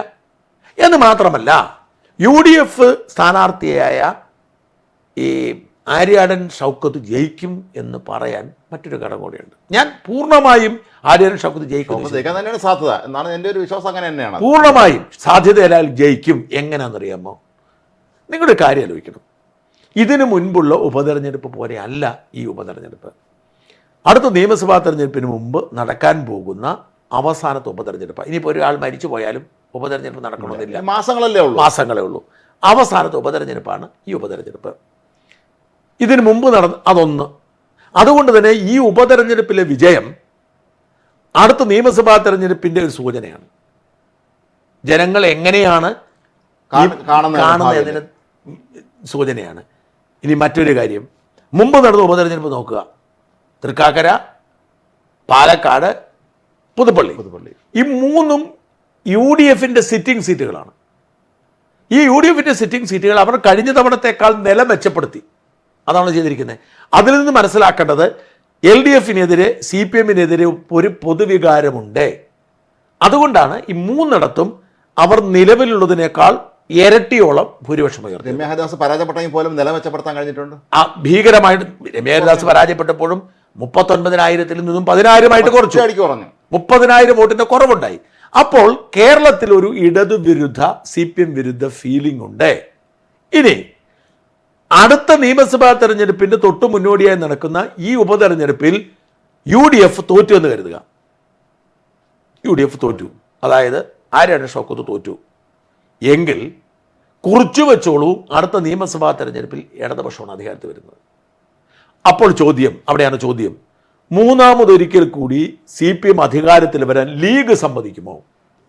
എന്ന് മാത്രമല്ല യു ഡി എഫ് സ്ഥാനാർത്ഥിയായ ഈ ആര്യാടൻ ഷൗക്കത്ത് ജയിക്കും എന്ന് പറയാൻ മറ്റൊരു ഘടകം കൂടിയുണ്ട്. ഞാൻ പൂർണമായും ആര്യാടൻ ഷൗക്കത്ത് ജയിക്കും. തന്നെയാണ് സാധ്യത. എന്നാണ് എന്റെ ഒരു വിശ്വാസം അങ്ങനെ തന്നെയാണ്. പൂർണമായും സാധ്യതയാൽ ജയിക്കും എങ്ങനെയാണെന്നറിയാമോ? നിങ്ങളുടെ കാര്യം ആലോചിക്കണം. ഇതിനു മുൻപുള്ള ഉപതെരഞ്ഞെടുപ്പ് പോലെ അല്ല ഈ ഉപതെരഞ്ഞെടുപ്പ്. അടുത്ത നിയമസഭാ തെരഞ്ഞെടുപ്പിന് മുമ്പ് നടക്കാൻ പോകുന്ന അവസാനത്തെ ഉപതെരഞ്ഞെടുപ്പ്. ഇനിയിപ്പോൾ ഒരാൾ മരിച്ചു പോയാലും ഉപതെരഞ്ഞെടുപ്പ് നടക്കണമെന്നില്ല. മാസങ്ങളല്ലേ ഉള്ളൂ. മാസങ്ങളേ ഉള്ളൂ. അവസാനത്തെ ഉപതെരഞ്ഞെടുപ്പാണ് ഈ ഉപതെരഞ്ഞെടുപ്പ്. ഇതിനു മുമ്പ് നടന്ന അതൊന്ന്. അതുകൊണ്ട് തന്നെ ഈ ഉപതെരഞ്ഞെടുപ്പിലെ വിജയം അടുത്ത നിയമസഭാ തെരഞ്ഞെടുപ്പിന്റെ ഒരു സൂചനയാണ്. ജനങ്ങൾ എങ്ങനെയാണ് കാണുന്നതിന് സൂചനയാണ്. ഇനി മറ്റൊരു കാര്യം. മുമ്പ് നടന്ന ഉപതെരഞ്ഞെടുപ്പ് നോക്കുക. തൃക്കാക്കര പാലക്കാട് പുതുപ്പള്ളി. പുതുപ്പള്ളി. ഈ മൂന്നും യു ഡി എഫിന്റെ സിറ്റിംഗ് സീറ്റുകളാണ്. ഈ യു ഡി എഫിന്റെ സിറ്റിംഗ് സീറ്റുകൾ അവർ കഴിഞ്ഞ തവണത്തേക്കാൾ നില മെച്ചപ്പെടുത്തി അതാണ് ചെയ്തിരിക്കുന്നത്. അതിൽ നിന്ന് മനസ്സിലാക്കേണ്ടത് എൽ ഡി എഫിനെതിരെ സി പി എമ്മിനെതിരെ ഒരു പൊതുവികാരമുണ്ട്. അതുകൊണ്ടാണ് ഈ മൂന്നിടത്തും അവർ നിലവിലുള്ളതിനേക്കാൾ ഇരട്ടിയോളം ഭൂരിപക്ഷം രമ്യ ഹരിദാസ് പരാജയപ്പെട്ടെങ്കിൽ പോലും നില മെച്ചപ്പെടുത്താൻ കഴിഞ്ഞിട്ടുണ്ട്? ആ ഭീകരമായിട്ട് രമ്യഹരിദാസ് പരാജയപ്പെട്ടപ്പോഴും മുപ്പത്തൊൻപതിനായിരത്തിൽ നിന്നും പതിനായിരമായിട്ട് കുറച്ചു. കുറഞ്ഞു. മുപ്പതിനായിരം വോട്ടിന്റെ കുറവുണ്ടായി. അപ്പോൾ കേരളത്തിൽ ഒരു ഇടതുവിരുദ്ധ സി പി എം വിരുദ്ധ ഫീലിംഗ് ഉണ്ട്. ഇനി അടുത്ത നിയമസഭാ തെരഞ്ഞെടുപ്പിന്റെ തൊട്ടു മുന്നോടിയായി നടക്കുന്ന ഈ ഉപതെരഞ്ഞെടുപ്പിൽ യു ഡി എഫ് തോറ്റു എന്ന് കരുതുക. യു ഡി എഫ് തോറ്റു. അതായത് ആരാണ് ഷൗക്കത്ത് തോറ്റു? എങ്കിൽ കുറിച്ചു വെച്ചോളൂ അടുത്ത നിയമസഭാ തെരഞ്ഞെടുപ്പിൽ ഇടതുപക്ഷമാണ് അധികാരത്തിൽ വരുന്നത്. അപ്പോൾ ചോദ്യം അവിടെയാണ് ചോദ്യം. മൂന്നാമതൊരിക്കൽ കൂടി സി പി എം അധികാരത്തിൽ വരാൻ ലീഗ് സമ്മതിക്കുമോ?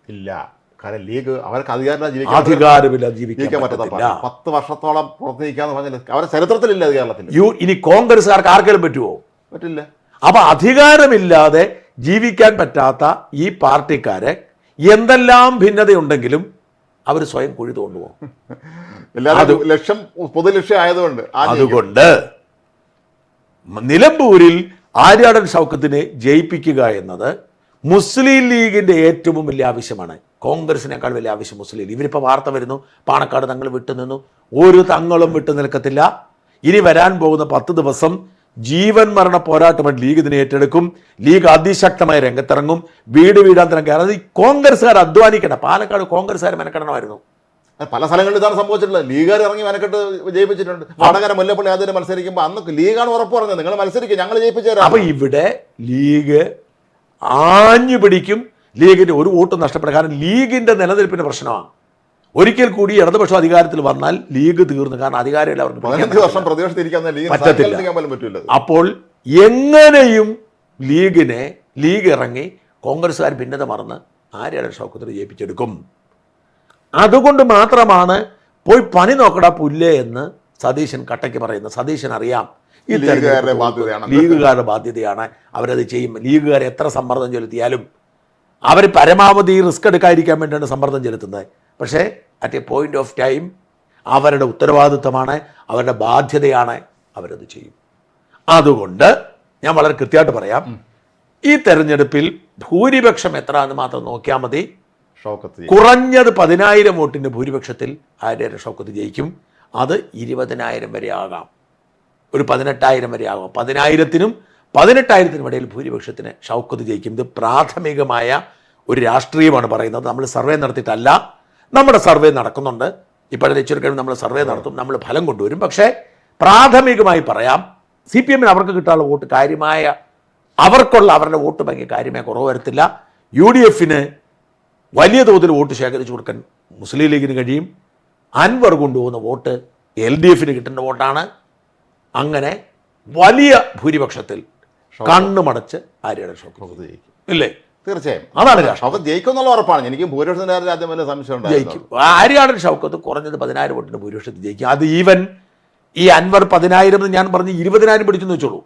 ഇല്ല. കാരണം ലീഗ് അവർക്ക് അധികാരം അധികാരമില്ല ജീവിക്കാൻ പറ്റത്തില്ല. പത്ത് വർഷത്തോളം പുറത്ത് നിൽക്കാന്ന് പറഞ്ഞാൽ അവരെ ചരിത്രത്തിലില്ല അത് കേരളത്തിൽ. യു ഇനി കോൺഗ്രസ്സുകാർക്ക് ആർക്കെങ്കിലും പറ്റുമോ പറ്റില്ല. അപ്പൊ അധികാരമില്ലാതെ ജീവിക്കാൻ പറ്റാത്ത ഈ പാർട്ടിക്കാരെ എന്തെല്ലാം ഭിന്നതയുണ്ടെങ്കിലും അവർ സ്വയം കുഴി തോണ്ടുപോകും ലക്ഷ്യം ആയതുകൊണ്ട് അതുകൊണ്ട് നിലമ്പൂരിൽ ആര്യാടൻ ഷൗക്കത്തിനെ ജയിപ്പിക്കുക എന്നത് മുസ്ലിം ലീഗിന്റെ ഏറ്റവും വലിയ ആവശ്യമാണ്. കോൺഗ്രസിനേക്കാൾ വലിയ ആവശ്യം മുസ്ലിം ലീഗ്. ഇവരിപ്പോൾ വാർത്ത വരുന്നു പാണക്കാട് തങ്ങൾ വിട്ടുനിന്നു ഒരു തങ്ങളും വിട്ടു നിൽക്കത്തില്ല. ഇനി വരാൻ പോകുന്ന പത്ത് ദിവസം ജീവൻ മരണ പോരാട്ടമായിട്ട് ലീഗ് ഇതിനെ ഏറ്റെടുക്കും. ലീഗ് അതിശക്തമായി രംഗത്തിറങ്ങും. വീട് വീടാന്തരം കയറാതെ ഈ കോൺഗ്രസ്സുകാർ അധ്വാനിക്കണം പാലക്കാട് കോൺഗ്രസ്സുകാർ മെനക്കെടണമായിരുന്നു. പല സ്ഥലങ്ങളിൽ ഇതാണ് സംഭവിച്ചിട്ടുള്ളത്. ലീഗുകാർ ഇറങ്ങി മെനക്കെട്ട് ജയിപ്പിച്ചിട്ടുണ്ട്. വടകര മുല്ലപ്പള്ളി ആദ്യം മത്സരിക്കുമ്പോൾ അന്ന് ലീഗാണ് ഉറപ്പ് പറഞ്ഞത്. നിങ്ങൾ മത്സരിക്കും ഞങ്ങൾ ജയിപ്പിച്ചു അപ്പൊ ഇവിടെ ലീഗ് ആഞ്ഞു പിടിക്കും ലീഗിന്റെ ഒരു വോട്ടും നഷ്ടപ്പെടാൻ. കാരണം ലീഗിന്റെ നിലനിൽപ്പിന്റെ പ്രശ്നമാണ്. ഒരിക്കൽ കൂടി ഇടതുപക്ഷം അധികാരത്തിൽ വന്നാൽ ലീഗ് തീർന്നു. കാരണം ലീഗ് പറ്റത്തില്ല. അപ്പോൾ എങ്ങനെയും ലീഗിനെ ലീഗ് ഇറങ്ങി കോൺഗ്രസ്സുകാർ ഭിന്നത മറന്ന് ആര്യാടൻ ഷൗക്കത്തിന് ജയിപ്പിച്ചെടുക്കും. അതുകൊണ്ട് മാത്രമാണ് പോയി പണി നോക്കടാ പുല്ലേ എന്ന് സതീശൻ കട്ടയ്ക്ക് പറയുന്നത്. സതീശൻ അറിയാം ഈ ലീഗുകാരുടെ ബാധ്യതയാണ്. ലീഗുകാരുടെ ബാധ്യതയാണ്. അവരത് ചെയ്യും. ലീഗുകാർ എത്ര സമ്മർദ്ദം ചെലുത്തിയാലും അവർ പരമാവധി റിസ്ക് എടുക്കാതിരിക്കാൻ വേണ്ടിയാണ് സമ്മർദ്ദം ചെലുത്തുന്നത്. പക്ഷേ at a point of time അവരുടെ ഉത്തരവാദിത്തമാണ് അവരുടെ ബാധ്യതയാണ് അവരത് ചെയ്യും. അതുകൊണ്ട് ഞാൻ വളരെ കൃത്യമായിട്ട് പറയാം. ഈ തെരഞ്ഞെടുപ്പിൽ ഭൂരിപക്ഷം എത്ര എന്ന് മാത്രം നോക്കിയാൽ മതി. കുറഞ്ഞത് പതിനായിരം വോട്ടിന്റെ ഭൂരിപക്ഷത്തിൽ ആര്യ ഷൗക്കത്ത് ജയിക്കും. അത് ഇരുപതിനായിരം വരെ ആകാം. ഒരു പതിനെട്ടായിരം വരെ ആകും പതിനായിരത്തിനും പതിനെട്ടായിരത്തിനും ഇടയിൽ ഭൂരിപക്ഷത്തിന് ഷൗക്കത്ത് ജയിക്കും. ഇത് പ്രാഥമികമായ ഒരു രാഷ്ട്രീയമാണ് പറയുന്നത്. നമ്മൾ സർവേ നടത്തിയിട്ടല്ല. നമ്മുടെ സർവേ നടക്കുന്നുണ്ട്. ഇപ്പോഴത്തെ ഇച്ചിരി നമ്മൾ സർവേ നടത്തും. നമ്മൾ ഫലം കൊണ്ടുവരും. പക്ഷേ പ്രാഥമികമായി പറയാം സി പി എമ്മിന് അവർക്ക് കിട്ടാനുള്ള വോട്ട് കാര്യമായ അവർക്കുള്ള അവരുടെ വോട്ട് ബാങ്ക് കാര്യമായ കുറവ് വരത്തില്ല. യു ഡി എഫിന് വലിയ തോതിൽ വോട്ട് ശേഖരിച്ചു കൊടുക്കാൻ മുസ്ലിം ലീഗിന് കഴിയും. അൻവർ കൊണ്ടുപോകുന്ന വോട്ട് എൽ ഡി എഫിന് കിട്ടേണ്ട വോട്ടാണ്. അങ്ങനെ വലിയ ഭൂരിപക്ഷത്തിൽ കണ്ണുമടച്ച് ആര്യയുടെ ഷൗക്കത്ത്. ജയിക്കും. ഇല്ലേ? തീർച്ചയായും. അതാണ് ഷൗക്കത്ത് ജയിക്കും എന്നുള്ള ഉറപ്പാണ്. എനിക്ക് ഭൂരിപക്ഷത്തിന്റെ കാര്യത്തിൽ ആദ്യം വലിയ സംശയം ജയിക്കും. ആര്യാടൻ ഷൗക്കത്ത് കുറഞ്ഞത് പതിനായിരം വോട്ടിന് ഭൂരിപക്ഷത്തിൽ ജയിക്കും. അത് ഈവൻ ഈ അൻവർ പതിനായിരം എന്ന് ഞാൻ പറഞ്ഞ് ഇരുപതിനായിരം പിടിച്ചെന്ന് വെച്ചോളൂ.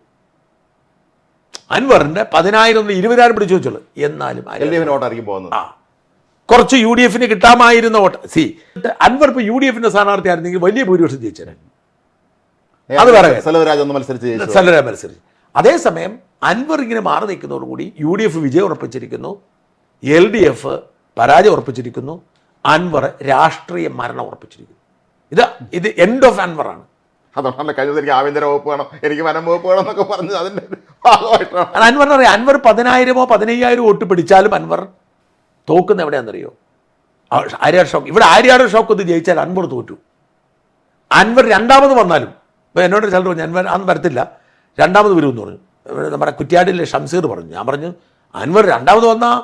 അൻവറിന്റെ പതിനായിരം ഇരുപതിനായിരം പിടിച്ചു വെച്ചോളൂ. എന്നാലും എൽ ആര്യാടൻ ഡി എഫിന് വോട്ടായിരിക്കും പോകുന്നത്. ആ. കുറച്ച് യു ഡി എഫിന് കിട്ടാമായിരുന്ന വോട്ട്. സി അൻവർ ഇപ്പോൾ യു ഡി എഫിന്റെ സ്ഥാനാർത്ഥി ആയിരുന്നെങ്കിൽ വലിയ ഭൂരിപക്ഷം ജയിച്ചേനെ. അത് വേറെ ഒന്ന് മത്സരിച്ച് അതേസമയം അൻവർ ഇങ്ങനെ മാറി നിൽക്കുന്നതോടുകൂടി യു ഡി എഫ് വിജയം ഉറപ്പിച്ചിരിക്കുന്നു. എൽ ഡി എഫ് പരാജയം ഉറപ്പിച്ചിരിക്കുന്നു. അൻവർ രാഷ്ട്രീയ മരണം ഉറപ്പിച്ചിരിക്കുന്നു. ഇത് ഇത് എൻഡ് ഓഫ് അൻവറാണ് അതുകൊണ്ടാണ് കഴിഞ്ഞത് എനിക്ക് ആഭ്യന്തര വകുപ്പ് വേണം എനിക്ക് വനം വകുപ്പ് വേണം എന്നൊക്കെ പറഞ്ഞത് അതിന്റെ ഒരു ഭാഗമായിട്ടാണ് അൻവർ അറിയാം അൻവർ പതിനായിരമോ പതിനയ്യായിരമോ വോട്ട് പിടിച്ചാലും അൻവർ തോക്കുന്ന എവിടെയാണെന്നറിയോ? ആര്യാട് ഷോക്ക്. ഇവിടെ ആര്യാട് ഷോക്ക് ഇത് ജയിച്ചാൽ അൻവർ തോറ്റു. അൻവർ രണ്ടാമത് വന്നാലും ഇപ്പോൾ എന്നോട് ചിലർ പറഞ്ഞു അൻവർ അന്ന് വരത്തില്ല. രണ്ടാമത് വരുമെന്ന് പറഞ്ഞു. നമ്മുടെ കുറ്റ്യാടിലെ ഷംസീർ പറഞ്ഞു. ഞാൻ പറഞ്ഞു അൻവർ രണ്ടാമത് വന്നാൽ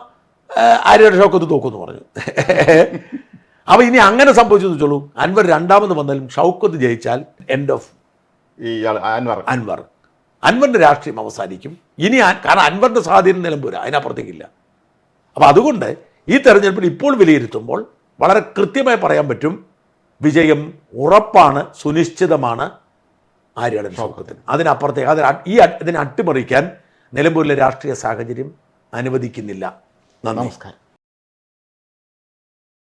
ആര്യാട് ഷൗക്കത്ത് തോക്കുമെന്ന് പറഞ്ഞു. അപ്പോൾ ഇനി അങ്ങനെ സംഭവിച്ചു വെച്ചോളൂ. അൻവർ രണ്ടാമത് വന്നാലും ഷൗക്കത്ത് ജയിച്ചാൽ എൻഡ് ഓഫ് അൻവർ. അൻവർ. അൻവറിന്റെ രാഷ്ട്രീയം അവസാനിക്കും. ഇനി കാരണം അൻവറിന്റെ സ്വാധീനം നിലമ്പൂര അതിനപ്പുറത്തേക്കില്ല. അപ്പോൾ അതുകൊണ്ട് ഈ തെരഞ്ഞെടുപ്പിൽ ഇപ്പോൾ വിലയിരുത്തുമ്പോൾ വളരെ കൃത്യമായി പറയാൻ പറ്റും വിജയം ഉറപ്പാണ് സുനിശ്ചിതമാണ് ആര്യാടൻ ഷൗക്കത്തിന് അതിനപ്പുറത്തെ അതിന് ഈ ഇതിനെ അട്ടിമറിക്കാൻ നിലമ്പൂരിലെ രാഷ്ട്രീയ സാഹചര്യം അനുവദിക്കുന്നില്ല. നമസ്കാരം.